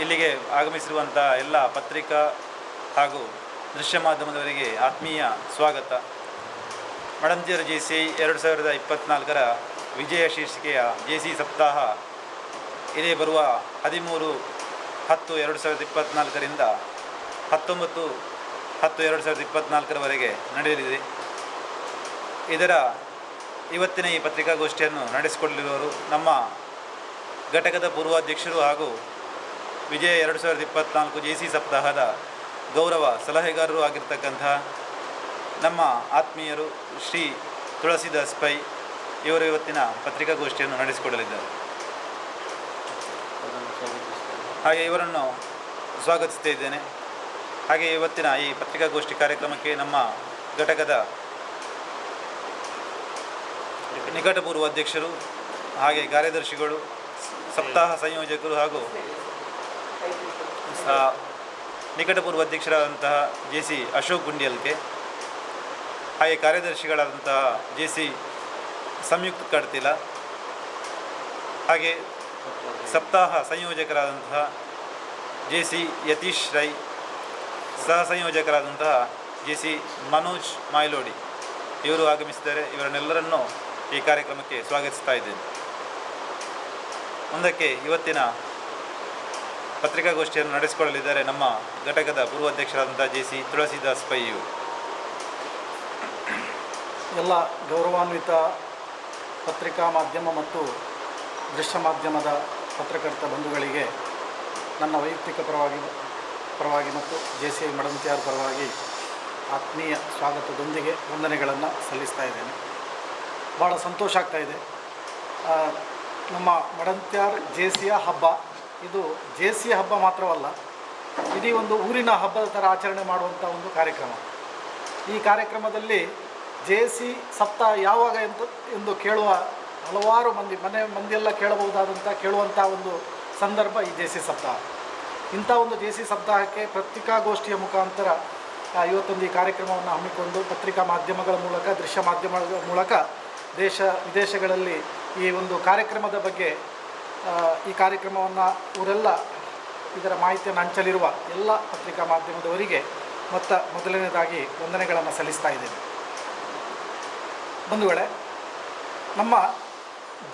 ಇಲ್ಲಿಗೆ ಆಗಮಿಸಿರುವಂಥ ಎಲ್ಲ ಪತ್ರಿಕಾ ಹಾಗೂ ದೃಶ್ಯ ಮಾಧ್ಯಮದವರಿಗೆ ಆತ್ಮೀಯ ಸ್ವಾಗತ. ಮಡಂತಿಯರ ಜೆ ಸಿ ಎರಡು ಸಾವಿರದ ಇಪ್ಪತ್ತ್ನಾಲ್ಕರ ವಿಜಯ ಶೀರ್ಷಿಕೆಯ ಜೆ ಸಿ ಸಪ್ತಾಹ ಇದೇ ಬರುವ ಹದಿಮೂರು ಹತ್ತು ಎರಡು ಸಾವಿರದ ಇಪ್ಪತ್ತ್ನಾಲ್ಕರಿಂದ ಹತ್ತೊಂಬತ್ತು ಹತ್ತು ಎರಡು ಸಾವಿರದ ಇಪ್ಪತ್ತ್ನಾಲ್ಕರವರೆಗೆ ನಡೆಯಲಿದೆ. ಇದರ ಇವತ್ತಿನ ಈ ಪತ್ರಿಕಾಗೋಷ್ಠಿಯನ್ನು ನಡೆಸಿಕೊಳ್ಳಲಿರುವವರು ನಮ್ಮ ಘಟಕದ ಪೂರ್ವಾಧ್ಯಕ್ಷರು ಹಾಗೂ ವಿಜಯ ಎರಡು ಸಾವಿರದ ಇಪ್ಪತ್ತ್ನಾಲ್ಕು ಜೆ ಸಿ ಸಪ್ತಾಹದ ಗೌರವ ಸಲಹೆಗಾರರು ಆಗಿರ್ತಕ್ಕಂತಹ ನಮ್ಮ ಆತ್ಮೀಯರು ಶ್ರೀ ತುಳಸಿದಾಸ್ ಪೈ ಇವರು ಇವತ್ತಿನ ಪತ್ರಿಕಾಗೋಷ್ಠಿಯನ್ನು ನಡೆಸಿಕೊಡಲಿದ್ದಾರೆ. ಹಾಗೆ ಇವರನ್ನು ಸ್ವಾಗತಿಸ್ತಾ ಹಾಗೆ ಇವತ್ತಿನ ಈ ಪತ್ರಿಕಾಗೋಷ್ಠಿ ಕಾರ್ಯಕ್ರಮಕ್ಕೆ ನಮ್ಮ ಘಟಕದ ನಿಕಟಪೂರ್ವ ಅಧ್ಯಕ್ಷರು ಹಾಗೆ ಕಾರ್ಯದರ್ಶಿಗಳು, ಸಪ್ತಾಹ ಸಂಯೋಜಕರು ಹಾಗೂ ಆ, ನಿಕಟಪೂರ್ವ ಅಧ್ಯಕ್ಷರಾದಂತಹ ಜೆ ಸಿ ಅಶೋಕ್ ಗುಂಡಿಯಲ್ಕೆ ಹಾಗೆ ಕಾರ್ಯದರ್ಶಿಗಳಾದಂತಹ ಜೆ ಸಿ ಸಂಯುಕ್ತ ಕಡ್ತಿಲ ಹಾಗೆ ಸಪ್ತಾಹ ಸಂಯೋಜಕರಾದಂತಹ ಜೆ ಸಿ ಯತೀಶ್ ರೈ ಸಹ ಸಂಯೋಜಕರಾದಂತಹ ಜೆ ಸಿ ಮನೋಜ್ ಮಾಯ್ಲೋಡಿ ಇವರು ಆಗಮಿಸಿದ್ದಾರೆ. ಇವರನ್ನೆಲ್ಲರನ್ನೂ ಈ ಕಾರ್ಯಕ್ರಮಕ್ಕೆ ಸ್ವಾಗತಿಸ್ತಾ ಇದ್ದೇನೆ. ಮುಂದಕ್ಕೆ ಇವತ್ತಿನ ಪತ್ರಿಕಾಗೋಷ್ಠಿಯನ್ನು ನಡೆಸಿಕೊಳ್ಳಲಿದ್ದಾರೆ ನಮ್ಮ ಘಟಕದ ಪೂರ್ವಾಧ್ಯಕ್ಷರಾದಂಥ ಜೆ ಸಿ ತುಳಸಿದಾಸ್ ಪೈಯು. ಎಲ್ಲ ಗೌರವಾನ್ವಿತ ಪತ್ರಿಕಾ ಮಾಧ್ಯಮ ಮತ್ತು ದೃಶ್ಯ ಮಾಧ್ಯಮದ ಪತ್ರಕರ್ತ ಬಂಧುಗಳಿಗೆ ನನ್ನ ವೈಯಕ್ತಿಕ ಪರವಾಗಿ ಪರವಾಗಿ ಮತ್ತು ಜೆ ಸಿ ಐ ಮಡಂತಿಯಾರ್ ಪರವಾಗಿ ಆತ್ಮೀಯ ಸ್ವಾಗತದೊಂದಿಗೆ ವಂದನೆಗಳನ್ನು ಸಲ್ಲಿಸ್ತಾ ಇದ್ದೇನೆ. ಭಾಳ ಸಂತೋಷ ಆಗ್ತಾ ಇದೆ. ನಮ್ಮ ಮಡಂತ್ಯಾರ್ ಜೆ ಸಿಯ ಹಬ್ಬ ಇದು ಜೆ ಸಿಯ ಹಬ್ಬ ಮಾತ್ರವಲ್ಲ, ಇಡೀ ಒಂದು ಊರಿನ ಹಬ್ಬದ ಥರ ಆಚರಣೆ ಮಾಡುವಂಥ ಒಂದು ಕಾರ್ಯಕ್ರಮ. ಈ ಕಾರ್ಯಕ್ರಮದಲ್ಲಿ ಜೆ ಸಿ ಸಪ್ತಾಹ ಯಾವಾಗ ಎಂತ ಎಂದು ಕೇಳುವ ಹಲವಾರು ಮಂದಿ, ಮನೆ ಮಂದಿಯೆಲ್ಲ ಕೇಳಬಹುದಾದಂಥ, ಕೇಳುವಂಥ ಒಂದು ಸಂದರ್ಭ ಈ ಜೆ ಸಿ ಸಪ್ತಾಹ ಇಂಥ ಒಂದು ಜೆ ಸಿ ಸಪ್ತಾಹಕ್ಕೆ ಪತ್ರಿಕಾಗೋಷ್ಠಿಯ ಮುಖಾಂತರ ಇವತ್ತೊಂದು ಈ ಕಾರ್ಯಕ್ರಮವನ್ನು ಹಮ್ಮಿಕೊಂಡು ಪತ್ರಿಕಾ ಮಾಧ್ಯಮಗಳ ಮೂಲಕ, ದೃಶ್ಯ ಮಾಧ್ಯಮಗಳ ಮೂಲಕ ದೇಶ, ವಿದೇಶಗಳಲ್ಲಿ ಈ ಒಂದು ಕಾರ್ಯಕ್ರಮದ ಬಗ್ಗೆ ಈ ಕಾರ್ಯಕ್ರಮವನ್ನು ಊರೆಲ್ಲ ಇದರ ಮಾಹಿತಿಯನ್ನು ಹಂಚಲಿರುವ ಎಲ್ಲ ಪತ್ರಿಕಾ ಮಾಧ್ಯಮದವರಿಗೆ ಮೊತ್ತ ಮೊದಲನೇದಾಗಿ ವಂದನೆಗಳನ್ನು ಸಲ್ಲಿಸ್ತಾ ಇದ್ದೇನೆ. ಬಂಧುಗಳೇ, ನಮ್ಮ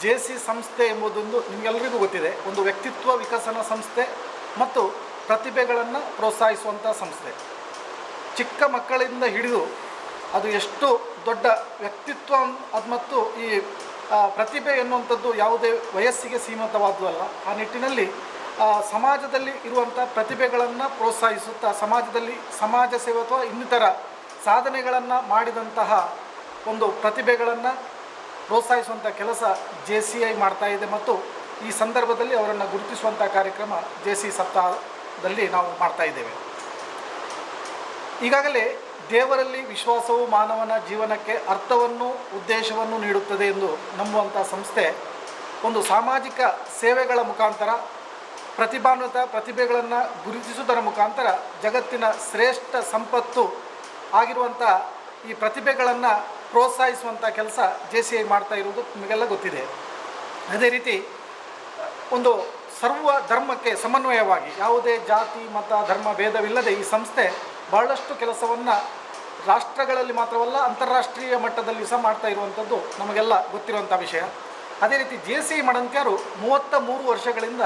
ಜೆ ಸಿ ಸಂಸ್ಥೆ ಎಂಬುದೊಂದು ನಿಮಗೆಲ್ಲರಿಗೂ ಗೊತ್ತಿದೆ. ಒಂದು ವ್ಯಕ್ತಿತ್ವ ವಿಕಸನ ಸಂಸ್ಥೆ ಮತ್ತು ಪ್ರತಿಭೆಗಳನ್ನು ಪ್ರೋತ್ಸಾಹಿಸುವಂಥ ಸಂಸ್ಥೆ. ಚಿಕ್ಕ ಮಕ್ಕಳಿಂದ ಹಿಡಿದು ಅದು ಎಷ್ಟು ದೊಡ್ಡ ವ್ಯಕ್ತಿತ್ವ ಅದು ಮತ್ತು ಈ ಪ್ರತಿಭೆ ಎನ್ನುವಂಥದ್ದು ಯಾವುದೇ ವಯಸ್ಸಿಗೆ ಸೀಮಿತವಾದ್ದು ಅಲ್ಲ ಆ ನಿಟ್ಟಿನಲ್ಲಿ ಸಮಾಜದಲ್ಲಿ ಇರುವಂಥ ಪ್ರತಿಭೆಗಳನ್ನು ಪ್ರೋತ್ಸಾಹಿಸುತ್ತಾ, ಸಮಾಜದಲ್ಲಿ ಸಮಾಜ ಸೇವೆ ಅಥವಾ ಇನ್ನಿತರ ಸಾಧನೆಗಳನ್ನು ಮಾಡಿದಂತಹ ಒಂದು ಪ್ರತಿಭೆಗಳನ್ನು ಪ್ರೋತ್ಸಾಹಿಸುವಂಥ ಕೆಲಸ ಜೆ ಸಿ ಐ ಮಾಡ್ತಾ ಇದೆ ಮತ್ತು ಈ ಸಂದರ್ಭದಲ್ಲಿ ಅವರನ್ನು ಗುರುತಿಸುವಂಥ ಕಾರ್ಯಕ್ರಮ ಜೆ ಸಿ ಸಪ್ತಾಹದಲ್ಲಿ ನಾವು ಮಾಡ್ತಾ ಇದ್ದೇವೆ. ಈಗಾಗಲೇ ದೇವರಲ್ಲಿ ವಿಶ್ವಾಸವು ಮಾನವನ ಜೀವನಕ್ಕೆ ಅರ್ಥವನ್ನು, ಉದ್ದೇಶವನ್ನು ನೀಡುತ್ತದೆ ಎಂದು ನಂಬುವಂಥ ಸಂಸ್ಥೆ ಒಂದು ಸಾಮಾಜಿಕ ಸೇವೆಗಳ ಮುಖಾಂತರ, ಪ್ರತಿಭಾನ್ವಿತ ಪ್ರತಿಭೆಗಳನ್ನು ಗುರುತಿಸುವುದರ ಮುಖಾಂತರ ಜಗತ್ತಿನ ಶ್ರೇಷ್ಠ ಸಂಪತ್ತು ಆಗಿರುವಂಥ ಈ ಪ್ರತಿಭೆಗಳನ್ನು ಪ್ರೋತ್ಸಾಹಿಸುವಂಥ ಕೆಲಸ ಜೆ ಸಿ ಐ ಮಾಡ್ತಾ ಇರುವುದು ನಿಮಗೆಲ್ಲ ಗೊತ್ತಿದೆ. ಅದೇ ರೀತಿ ಒಂದು ಸರ್ವ ಧರ್ಮಕ್ಕೆ ಸಮನ್ವಯವಾಗಿ ಯಾವುದೇ ಜಾತಿ, ಮತ, ಧರ್ಮ, ಭೇದವಿಲ್ಲದೆ ಈ ಸಂಸ್ಥೆ ಬಹಳಷ್ಟು ಕೆಲಸವನ್ನು ರಾಷ್ಟ್ರಗಳಲ್ಲಿ ಮಾತ್ರವಲ್ಲ, ಅಂತಾರಾಷ್ಟ್ರೀಯ ಮಟ್ಟದಲ್ಲಿ ಸಹ ಮಾಡ್ತಾ ಇರುವಂಥದ್ದು ನಮಗೆಲ್ಲ ಗೊತ್ತಿರುವಂಥ ವಿಷಯ. ಅದೇ ರೀತಿ ಜೆ ಸಿ ಮಡಂತ್ಯರು ಮೂವತ್ತ ಮೂರು ವರ್ಷಗಳಿಂದ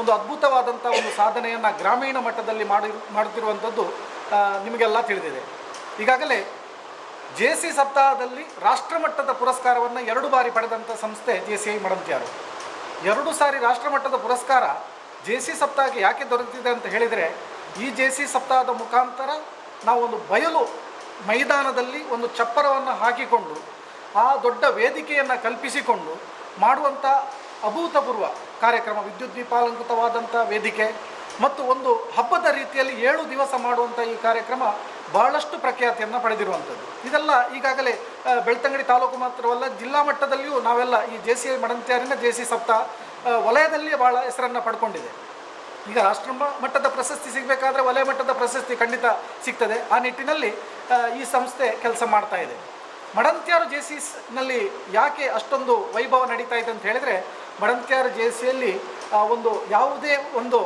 ಒಂದು ಅದ್ಭುತವಾದಂಥ ಒಂದು ಸಾಧನೆಯನ್ನು ಗ್ರಾಮೀಣ ಮಟ್ಟದಲ್ಲಿ ಮಾಡಿ ಮಾಡುತ್ತಿರುವಂಥದ್ದು ನಿಮಗೆಲ್ಲ ತಿಳಿದಿದೆ. ಈಗಾಗಲೇ ಜೆ ಸಿ ಸಪ್ತಾಹದಲ್ಲಿ ರಾಷ್ಟ್ರಮಟ್ಟದ ಪುರಸ್ಕಾರವನ್ನು ಎರಡು ಬಾರಿ ಪಡೆದಂಥ ಸಂಸ್ಥೆ ಜೆ ಸಿ ಐ ಮಡಂತ್ಯಾರು. ಎರಡು ಸಾರಿ ರಾಷ್ಟ್ರಮಟ್ಟದ ಪುರಸ್ಕಾರ ಜೆ ಸಿ ಸಪ್ತಾಹಕ್ಕೆ ಯಾಕೆ ದೊರೆತಿದೆ ಅಂತ ಹೇಳಿದರೆ, ಈ ಜೆ ಸಿ ಸಪ್ತಾಹದ ಮುಖಾಂತರ ನಾವು ಒಂದು ಬಯಲು ಮೈದಾನದಲ್ಲಿ ಒಂದು ಚಪ್ಪರವನ್ನು ಹಾಕಿಕೊಂಡು, ಆ ದೊಡ್ಡ ವೇದಿಕೆಯನ್ನು ಕಲ್ಪಿಸಿಕೊಂಡು ಮಾಡುವಂಥ ಅಭೂತಪೂರ್ವ ಕಾರ್ಯಕ್ರಮ, ವಿದ್ಯುತ್ ದೀಪಾಲಂಕೃತವಾದಂಥ ವೇದಿಕೆ ಮತ್ತು ಒಂದು ಹಬ್ಬದ ರೀತಿಯಲ್ಲಿ ಏಳು ದಿವಸ ಮಾಡುವಂಥ ಈ ಕಾರ್ಯಕ್ರಮ ಬಹಳಷ್ಟು ಪ್ರಖ್ಯಾತಿಯನ್ನು ಪಡೆದಿರುವಂಥದ್ದು ಇದೆಲ್ಲ ಈಗಾಗಲೇ ಬೆಳ್ತಂಗಡಿ ತಾಲೂಕು ಮಾತ್ರವಲ್ಲ, ಜಿಲ್ಲಾ ಮಟ್ಟದಲ್ಲಿಯೂ ನಾವೆಲ್ಲ ಈ ಜೆ ಸಿ ಐ ಮಡಂತ್ಯಾರಿನ ಜೆ ಸಿ ಸಪ್ತ ವಲಯದಲ್ಲಿ ಭಾಳ ಹೆಸರನ್ನು ಪಡ್ಕೊಂಡಿದೆ. ಈಗ ರಾಷ್ಟ್ರ ಮಟ್ಟದ ಪ್ರಶಸ್ತಿ ಸಿಗಬೇಕಾದ್ರೆ ವಲಯ ಮಟ್ಟದ ಪ್ರಶಸ್ತಿ ಖಂಡಿತ ಸಿಗ್ತದೆ. ಆ ನಿಟ್ಟಿನಲ್ಲಿ ಈ ಸಂಸ್ಥೆ ಕೆಲಸ ಮಾಡ್ತಾ ಇದೆ. ಮಡಂತ್ಯಾರು ಜೆ ಸಿ ನಲ್ಲಿ ಯಾಕೆ ಅಷ್ಟೊಂದು ವೈಭವ ನಡೀತಾ ಇದೆ ಅಂತ ಹೇಳಿದರೆ, ಮಡಂತ್ಯಾರು ಜೆ ಸಿಯಲ್ಲಿ ಒಂದು ಯಾವುದೇ ಒಂದು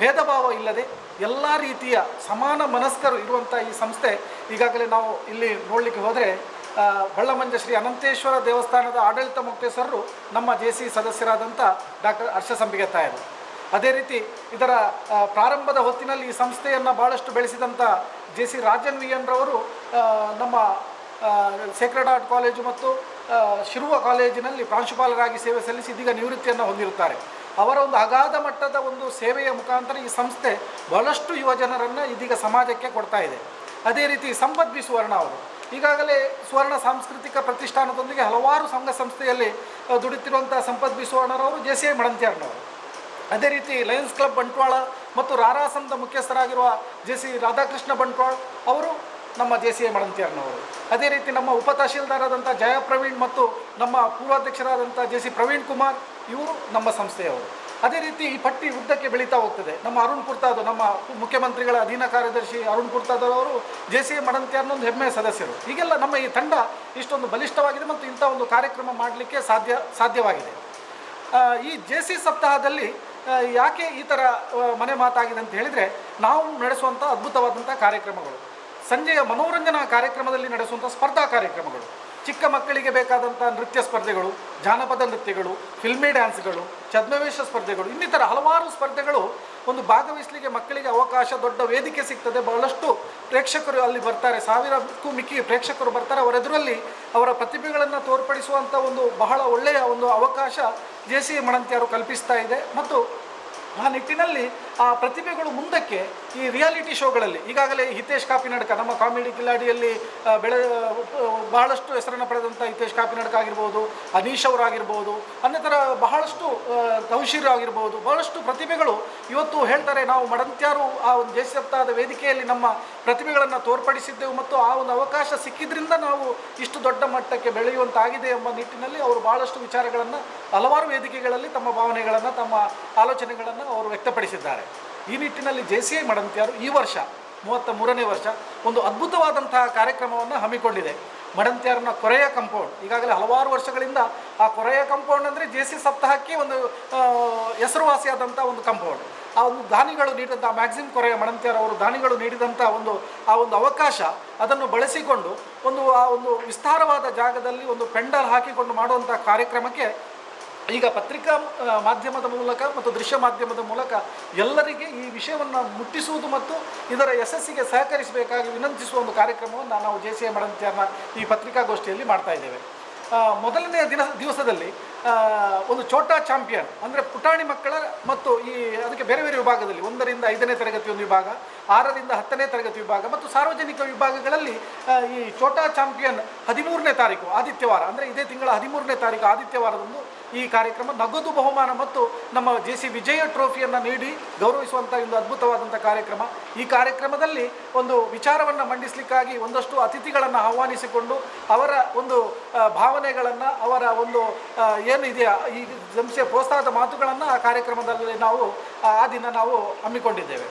ಭೇದ ಭಾವ ಇಲ್ಲದೆ ಎಲ್ಲ ರೀತಿಯ ಸಮಾನ ಮನಸ್ಕರು ಇರುವಂಥ ಈ ಸಂಸ್ಥೆ ಈಗಾಗಲೇ ನಾವು ಇಲ್ಲಿ ನೋಡಲಿಕ್ಕೆ ಹೋದರೆ ಬಳ್ಳಮಂಜ ಶ್ರೀ ಅನಂತೇಶ್ವರ ದೇವಸ್ಥಾನದ ಆಡಳಿತ ಮುಕ್ತೇಶ್ವರರು ನಮ್ಮ ಜೆ ಸಿ ಸದಸ್ಯರಾದಂಥ ಡಾಕ್ಟರ್ ಹರ್ಷ ಸಂಪಿಗೆ ತಾಯರು ಅದೇ ರೀತಿ ಇದರ ಪ್ರಾರಂಭದ ಹೊತ್ತಿನಲ್ಲಿ ಈ ಸಂಸ್ಥೆಯನ್ನು ಭಾಳಷ್ಟು ಬೆಳೆಸಿದಂಥ J C Rajan V N ರವರು ನಮ್ಮ ಸೇಕ್ರೆಡ್ ಆರ್ಟ್ ಕಾಲೇಜು ಮತ್ತು ಶಿರುವ ಕಾಲೇಜಿನಲ್ಲಿ ಪ್ರಾಂಶುಪಾಲರಾಗಿ ಸೇವೆ ಸಲ್ಲಿಸಿ ಇದೀಗ ನಿವೃತ್ತಿಯನ್ನು ಹೊಂದಿರುತ್ತಾರೆ. ಅವರ ಒಂದು ಅಗಾಧ ಮಟ್ಟದ ಒಂದು ಸೇವೆಯ ಮುಖಾಂತರ ಈ ಸಂಸ್ಥೆ ಬಹಳಷ್ಟು ಯುವ ಜನರನ್ನು ಇದೀಗ ಸಮಾಜಕ್ಕೆ ಕೊಡ್ತಾ ಇದೆ. ಅದೇ ರೀತಿ ಸಂಪತ್ ಬಿ ಸುವರ್ಣ ಅವರು, ಈಗಾಗಲೇ ಸುವರ್ಣ ಸಾಂಸ್ಕೃತಿಕ ಪ್ರತಿಷ್ಠಾನದೊಂದಿಗೆ ಹಲವಾರು ಸಂಘ ಸಂಸ್ಥೆಯಲ್ಲಿ ದುಡಿತಿರುವಂಥ ಸಂಪತ್ ಬಿ ಸುವರ್ಣರವರು ಜೆ ಸಿ ಐ ಮಡಂತ್ಯಾರ್ನವರು. ಅದೇ ರೀತಿ ಲಯನ್ಸ್ ಕ್ಲಬ್ ಬಂಟ್ವಾಳ ಮತ್ತು ರಾರಾಸಂದ ಮುಖ್ಯಸ್ಥರಾಗಿರುವ ಜೆ ಸಿ ರಾಧಾಕೃಷ್ಣ ಬಂಟ್ವಾಳ್ ಅವರು ನಮ್ಮ ಜೆ ಸಿ ಎ ಮಡಂತಿಯರ್ನವರು. ಅದೇ ರೀತಿ ನಮ್ಮ ಉಪ ತಹಶೀಲ್ದಾರಾದಂಥ ಜಯ ಮತ್ತು ನಮ್ಮ ಪೂರ್ವಾಧ್ಯಕ್ಷರಾದಂಥ ಜೆ ಸಿ ಪ್ರವೀಣ್ ಕುಮಾರ್, ಇವರು ನಮ್ಮ ಸಂಸ್ಥೆಯವರು. ಅದೇ ರೀತಿ ಈ ಪಟ್ಟಿ ಉದ್ದಕ್ಕೆ ಬೆಳೀತಾ ಹೋಗ್ತದೆ. ನಮ್ಮ ಅರುಣ್ ಕುರ್ತಾದ್, ನಮ್ಮ ಮುಖ್ಯಮಂತ್ರಿಗಳ ಅಧೀನ ಕಾರ್ಯದರ್ಶಿ ಅರುಣ್ ಕುರ್ತಾದವರು ಜೆ ಸಿ ಎ ಮಡಂತಿಯರ್ನ ಒಂದು ಹೆಮ್ಮೆಯ ಸದಸ್ಯರು. ಹೀಗೆಲ್ಲ ನಮ್ಮ ಈ ತಂಡ ಇಷ್ಟೊಂದು ಬಲಿಷ್ಠವಾಗಿದೆ ಮತ್ತು ಇಂಥ ಒಂದು ಕಾರ್ಯಕ್ರಮ ಮಾಡಲಿಕ್ಕೆ ಸಾಧ್ಯ, ಸಾಧ್ಯವಾಗಿದೆ. ಈ ಜೆ ಸಿ ಸಪ್ತಾಹದಲ್ಲಿ ಯಾಕೆ ಈ ಥರ ಮನೆ ಮಾತಾಗಿದೆ ಅಂತ ಹೇಳಿದರೆ, ನಾವು ನಡೆಸುವಂಥ ಅದ್ಭುತವಾದಂಥ ಕಾರ್ಯಕ್ರಮಗಳು. ಸಂಜೆಯ ಮನೋರಂಜನಾ ಕಾರ್ಯಕ್ರಮದಲ್ಲಿ ನಡೆಸುವಂಥ ಸ್ಪರ್ಧಾ ಕಾರ್ಯಕ್ರಮಗಳು. ಚಿಕ್ಕ ಮಕ್ಕಳಿಗೆ ಬೇಕಾದಂಥ ನೃತ್ಯ ಸ್ಪರ್ಧೆಗಳು, ಜಾನಪದ ನೃತ್ಯಗಳು ಫಿಲ್ಮಿ ಡ್ಯಾನ್ಸ್ಗಳು ಛದ್ಮವೇಶ ಸ್ಪರ್ಧೆಗಳು, ಇನ್ನಿತರ ಹಲವಾರು ಸ್ಪರ್ಧೆಗಳು ಒಂದು ಭಾಗವಹಿಸಲಿಕ್ಕೆ ಮಕ್ಕಳಿಗೆ ಅವಕಾಶ, ದೊಡ್ಡ ವೇದಿಕೆ ಸಿಗ್ತದೆ. ಬಹಳಷ್ಟು ಪ್ರೇಕ್ಷಕರು ಅಲ್ಲಿ ಬರ್ತಾರೆ. ಸಾವಿರಕ್ಕೂ ಮಿಕ್ಕಿ ಪ್ರೇಕ್ಷಕರು ಬರ್ತಾರೆ. ಅವರೆದುರಲ್ಲಿ ಅವರ ಪ್ರತಿಭೆಗಳನ್ನು ತೋರ್ಪಡಿಸುವಂಥ ಒಂದು ಬಹಳ ಒಳ್ಳೆಯ ಒಂದು ಅವಕಾಶ ಜೆ ಸಿ ಮಣಂತಿಯವರು ಕಲ್ಪಿಸ್ತಾ ಇದೆ. ಮತ್ತು ಆ ನಿಟ್ಟಿನಲ್ಲಿ ಆ ಪ್ರತಿಭೆಗಳು ಮುಂದಕ್ಕೆ ಈ ರಿಯಾಲಿಟಿ ಶೋಗಳಲ್ಲಿ, ಈಗಾಗಲೇ ಹಿತೇಶ್ ಕಾಪಿನಡ್ಕ ನಮ್ಮ ಕಾಮಿಡಿ ಕಿಲಾಡಿಯಲ್ಲಿ ಬೆಳೆ ಬಹಳಷ್ಟು ಹೆಸರನ್ನು ಪಡೆದಂಥ ಹಿತೇಶ್ ಕಾಪಿನಡ್ಕ ಆಗಿರ್ಬೋದು, ಅನೀಶ್ ಅವರಾಗಿರ್ಬೋದು ಥರ ಬಹಳಷ್ಟು ಕೌಶೀರ್ ಆಗಿರ್ಬೋದು, ಬಹಳಷ್ಟು ಪ್ರತಿಭೆಗಳು ಇವತ್ತು ಹೇಳ್ತಾರೆ, ನಾವು ಮಡಂತ್ಯಾರು ಆ ಒಂದು ದೇಶದ ವೇದಿಕೆಯಲ್ಲಿ ನಮ್ಮ ಪ್ರತಿಭೆಗಳನ್ನು ತೋರ್ಪಡಿಸಿದ್ದೆವು ಮತ್ತು ಆ ಒಂದು ಅವಕಾಶ ಸಿಕ್ಕಿದ್ರಿಂದ ನಾವು ಇಷ್ಟು ದೊಡ್ಡ ಮಟ್ಟಕ್ಕೆ ಬೆಳೆಯುವಂತಾಗಿದೆ ಎಂಬ ನಿಟ್ಟಿನಲ್ಲಿ ಅವರು ಬಹಳಷ್ಟು ವಿಚಾರಗಳನ್ನು ಹಲವಾರು ವೇದಿಕೆಗಳಲ್ಲಿ ತಮ್ಮ ಭಾವನೆಗಳನ್ನು, ತಮ್ಮ ಆಲೋಚನೆಗಳನ್ನು ಅವರು ವ್ಯಕ್ತಪಡಿಸಿದ್ದಾರೆ. ಈ ನಿಟ್ಟಿನಲ್ಲಿ ಜೆ ಸಿ ಐ ಮಡಂತ್ಯಾರು ಈ ವರ್ಷ ಮೂವತ್ತ ಮೂರನೇ ವರ್ಷ, ಒಂದು ಅದ್ಭುತವಾದಂತಹ ಕಾರ್ಯಕ್ರಮವನ್ನು ಹಮ್ಮಿಕೊಂಡಿದೆ. ಮಡಂತ್ಯಾರನ ಕೊರೆಯ ಕಂಪೌಂಡ್, ಈಗಾಗಲೇ ಹಲವಾರು ವರ್ಷಗಳಿಂದ ಆ ಕೊರೆಯ ಕಂಪೌಂಡ್ ಅಂದರೆ ಜೆ ಸಿ ಸಪ್ತಾಹಕ್ಕೆ ಒಂದು ಹೆಸರುವಾಸಿಯಾದಂಥ ಒಂದು ಕಂಪೌಂಡ್. ಆ ಒಂದು ದಾನಿಗಳು ನೀಡಿದಂಥ ಮ್ಯಾಕ್ಸಿಮ್ ಕೊರೆಯ ಮಡಂತ್ಯಾರ್ ಅವರು ದಾನಿಗಳು ನೀಡಿದಂಥ ಒಂದು, ಆ ಒಂದು ಅವಕಾಶ ಅದನ್ನು ಬಳಸಿಕೊಂಡು ಒಂದು, ಆ ಒಂದು ವಿಸ್ತಾರವಾದ ಜಾಗದಲ್ಲಿ ಒಂದು ಪೆಂಡಲ್ ಹಾಕಿಕೊಂಡು ಮಾಡುವಂಥ ಕಾರ್ಯಕ್ರಮಕ್ಕೆ ಈಗ ಪತ್ರಿಕಾ ಮಾಧ್ಯಮದ ಮೂಲಕ ಮತ್ತು ದೃಶ್ಯ ಮಾಧ್ಯಮದ ಮೂಲಕ ಎಲ್ಲರಿಗೆ ಈ ವಿಷಯವನ್ನು ಮುಟ್ಟಿಸುವುದು ಮತ್ತು ಇದರ ಯಶಸ್ಸಿಗೆ ಸಹಕರಿಸಬೇಕಾಗಿ ವಿನಂತಿಸುವ ಒಂದು ಕಾರ್ಯಕ್ರಮವನ್ನು ನಾವು ಜೆ ಸಿ ಎ ಮಡಂತಿಯನ್ನ ಈ ಪತ್ರಿಕಾಗೋಷ್ಠಿಯಲ್ಲಿ ಮಾಡ್ತಾ ಇದ್ದೇವೆ. ಮೊದಲನೇ ದಿನ, ದಿವಸದಲ್ಲಿ ಒಂದು ಚೋಟಾ ಚಾಂಪಿಯನ್, ಅಂದರೆ ಪುಟಾಣಿ ಮಕ್ಕಳ ಮತ್ತು ಈ, ಅದಕ್ಕೆ ಬೇರೆ ಬೇರೆ ವಿಭಾಗದಲ್ಲಿ, ಒಂದರಿಂದ ಐದನೇ ತರಗತಿ ಒಂದು ವಿಭಾಗ, ಆರರಿಂದ ಹತ್ತನೇ ತರಗತಿ ವಿಭಾಗ ಮತ್ತು ಸಾರ್ವಜನಿಕ ವಿಭಾಗಗಳಲ್ಲಿ ಈ ಚೋಟಾ ಚಾಂಪಿಯನ್ ಹದಿಮೂರನೇ ತಾರೀಕು, ಆದಿತ್ಯವಾರ, ಅಂದರೆ ಇದೇ ತಿಂಗಳ ಹದಿಮೂರನೇ ತಾರೀಕು ಆದಿತ್ಯವಾರದಂದು ಈ ಕಾರ್ಯಕ್ರಮ ನಗದು ಬಹುಮಾನ ಮತ್ತು ನಮ್ಮ ಜೆ ಸಿ ವಿಜಯ ಟ್ರೋಫಿಯನ್ನು ನೀಡಿ ಗೌರವಿಸುವಂಥ ಒಂದು ಅದ್ಭುತವಾದಂಥ ಕಾರ್ಯಕ್ರಮ. ಈ ಕಾರ್ಯಕ್ರಮದಲ್ಲಿ ಒಂದು ವಿಚಾರವನ್ನು ಮಂಡಿಸಲಿಕ್ಕಾಗಿ ಒಂದಷ್ಟು ಅತಿಥಿಗಳನ್ನು ಆಹ್ವಾನಿಸಿಕೊಂಡು ಅವರ ಒಂದು ಭಾವನೆಗಳನ್ನು, ಅವರ ಒಂದು ಏನಿದೆಯಾ ಈ ಸಂಸ್ಥೆಯ ಪ್ರೋತ್ಸಾಹದ ಮಾತುಗಳನ್ನು ಆ ಕಾರ್ಯಕ್ರಮದಲ್ಲಿ ನಾವು ಆ ದಿನ ನಾವು ಹಮ್ಮಿಕೊಂಡಿದ್ದೇವೆ.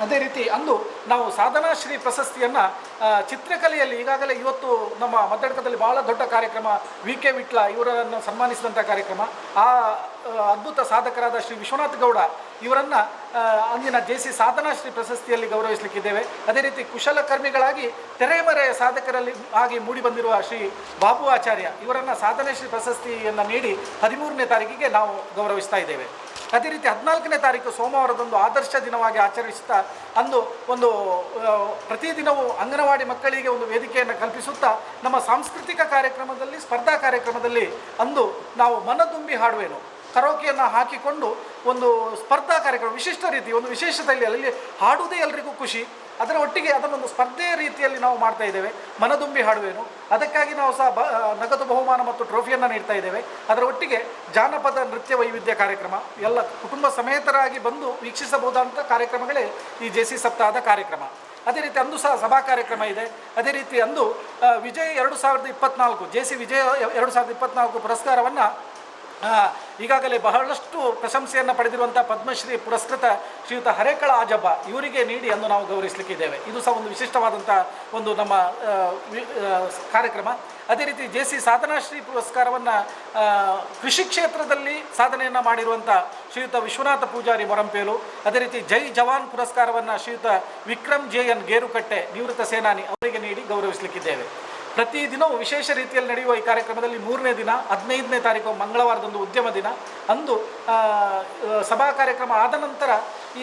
ಅದೇ ರೀತಿ ಅಂದು ನಾವು ಸಾಧನಾಶ್ರೀ ಪ್ರಶಸ್ತಿಯನ್ನು ಚಿತ್ರಕಲೆಯಲ್ಲಿ ಈಗಾಗಲೇ ಇವತ್ತು ನಮ್ಮ ಮದ್ದಡ್ಕದಲ್ಲಿ ಬಹಳ ದೊಡ್ಡ ಕಾರ್ಯಕ್ರಮ ವಿ ಕೆ ವಿಟ್ಲ ಇವರನ್ನು ಸನ್ಮಾನಿಸಿದಂಥ ಕಾರ್ಯಕ್ರಮ. ಆ ಆ, ಅದ್ಭುತ ಸಾಧಕರಾದ ಶ್ರೀ ವಿಶ್ವನಾಥ್ ಗೌಡ ಇವರನ್ನು ಅಂದಿನ ಜೆ ಸಿ ಸಾಧನಾಶ್ರೀ ಪ್ರಶಸ್ತಿಯಲ್ಲಿ ಗೌರವಿಸಲಿಕ್ಕಿದ್ದೇವೆ. ಅದೇ ರೀತಿ ಕುಶಲಕರ್ಮಿಗಳಾಗಿ ತೆರೆಮರೆಯ ಸಾಧಕರಲ್ಲಿ ಆಗಿ ಮೂಡಿಬಂದಿರುವ ಶ್ರೀ ಬಾಬು ಆಚಾರ್ಯ ಇವರನ್ನು ಸಾಧನಾಶ್ರೀ ಪ್ರಶಸ್ತಿಯನ್ನು ನೀಡಿ ಹದಿಮೂರನೇ ತಾರೀಕಿಗೆ ನಾವು ಗೌರವಿಸ್ತಾ ಇದ್ದೇವೆ. ಅದೇ ರೀತಿ ಹದಿನಾಲ್ಕನೇ ತಾರೀಕು ಸೋಮವಾರದಂದು ಆದರ್ಶ ದಿನವಾಗಿ ಆಚರಿಸುತ್ತಾ ಅಂದು ಒಂದು ಪ್ರತಿದಿನವೂ ಅಂಗನವಾಡಿ ಮಕ್ಕಳಿಗೆ ಒಂದು ವೇದಿಕೆಯನ್ನು ಕಲ್ಪಿಸುತ್ತಾ ನಮ್ಮ ಸಾಂಸ್ಕೃತಿಕ ಕಾರ್ಯಕ್ರಮದಲ್ಲಿ, ಸ್ಪರ್ಧಾ ಕಾರ್ಯಕ್ರಮದಲ್ಲಿ ಅಂದು ನಾವು ಮನದುಂಬಿ ಹಾಡುವೇನು. ಕರೋಕೆಯನ್ನು ಹಾಕಿಕೊಂಡು ಒಂದು ಸ್ಪರ್ಧಾ ಕಾರ್ಯಕ್ರಮ, ವಿಶಿಷ್ಟ ರೀತಿ, ಒಂದು ವಿಶೇಷತೆಯಲ್ಲಿ ಅಲ್ಲಿ ಹಾಡುವುದೇ ಎಲ್ರಿಗೂ ಖುಷಿ. ಅದರ ಒಟ್ಟಿಗೆ ಅದನ್ನೊಂದು ಸ್ಪರ್ಧೆಯ ರೀತಿಯಲ್ಲಿ ನಾವು ಮಾಡ್ತಾ ಇದ್ದೇವೆ. ಮನದುಂಬಿ ಹಾಡುವೇನು. ಅದಕ್ಕಾಗಿ ನಾವು ಸಹ ಬ ನಗದು ಬಹುಮಾನ ಮತ್ತು ಟ್ರೋಫಿಯನ್ನು ನೀಡ್ತಾ ಇದ್ದೇವೆ. ಅದರ ಒಟ್ಟಿಗೆ ಜಾನಪದ ನೃತ್ಯ ವೈವಿಧ್ಯ ಕಾರ್ಯಕ್ರಮ, ಎಲ್ಲ ಕುಟುಂಬ ಸಮೇತರಾಗಿ ಬಂದು ವೀಕ್ಷಿಸಬಹುದಾದಂಥ ಕಾರ್ಯಕ್ರಮಗಳೇ ಈ ಜೆ ಸಿ ಸಪ್ತಾಹದ ಕಾರ್ಯಕ್ರಮ. ಅದೇ ರೀತಿ ಅಂದು ಸಹ ಸಭಾ ಕಾರ್ಯಕ್ರಮ ಇದೆ. ಅದೇ ರೀತಿ ಅಂದು ವಿಜಯ್ ಎರಡು ಸಾವಿರದ ಇಪ್ಪತ್ನಾಲ್ಕು ಜೆ ಸಿ ವಿಜಯ ಎರಡು ಸಾವಿರದ ಇಪ್ಪತ್ನಾಲ್ಕು ಪುರಸ್ಕಾರವನ್ನು ಈಗಾಗಲೇ ಬಹಳಷ್ಟು ಪ್ರಶಂಸೆಯನ್ನು ಪಡೆದಿರುವಂಥ ಪದ್ಮಶ್ರೀ ಪುರಸ್ಕೃತ ಶ್ರೀಯುತ ಹರೇಕಳ ಆಜಬ್ಬ ಇವರಿಗೆ ನೀಡಿ ಅಂದು ನಾವು ಗೌರವಿಸಲಿಕ್ಕಿದ್ದೇವೆ. ಇದು ಸಹ ಒಂದು ವಿಶಿಷ್ಟವಾದಂಥ ಒಂದು ನಮ್ಮ ಕಾರ್ಯಕ್ರಮ. ಅದೇ ರೀತಿ ಜೆ ಸಿ ಸಾಧನಾಶ್ರೀ ಪುರಸ್ಕಾರವನ್ನು ಕೃಷಿ ಕ್ಷೇತ್ರದಲ್ಲಿ ಸಾಧನೆಯನ್ನು ಮಾಡಿರುವಂಥ ಶ್ರೀಯುತ ವಿಶ್ವನಾಥ ಪೂಜಾರಿ ಮೊರಂಪೇಲು, ಅದೇ ರೀತಿ ಜೈ ಜವಾನ್ ಪುರಸ್ಕಾರವನ್ನು ಶ್ರೀಯುತ ವಿಕ್ರಮ್ ಜೆ ಎನ್ ಗೇರುಕಟ್ಟೆ ನಿವೃತ್ತ ಸೇನಾನಿ ಅವರಿಗೆ ನೀಡಿ ಗೌರವಿಸಲಿಕ್ಕಿದ್ದೇವೆ. ಪ್ರತಿದಿನವೂ ವಿಶೇಷ ರೀತಿಯಲ್ಲಿ ನಡೆಯುವ ಈ ಕಾರ್ಯಕ್ರಮದಲ್ಲಿ ಮೂರನೇ ದಿನ, ಹದಿನೈದನೇ ತಾರೀಕು ಮಂಗಳವಾರದಂದು ಉದ್ಯಮ ದಿನ. ಅಂದು ಸಭಾ ಕಾರ್ಯಕ್ರಮ ಆದ ನಂತರ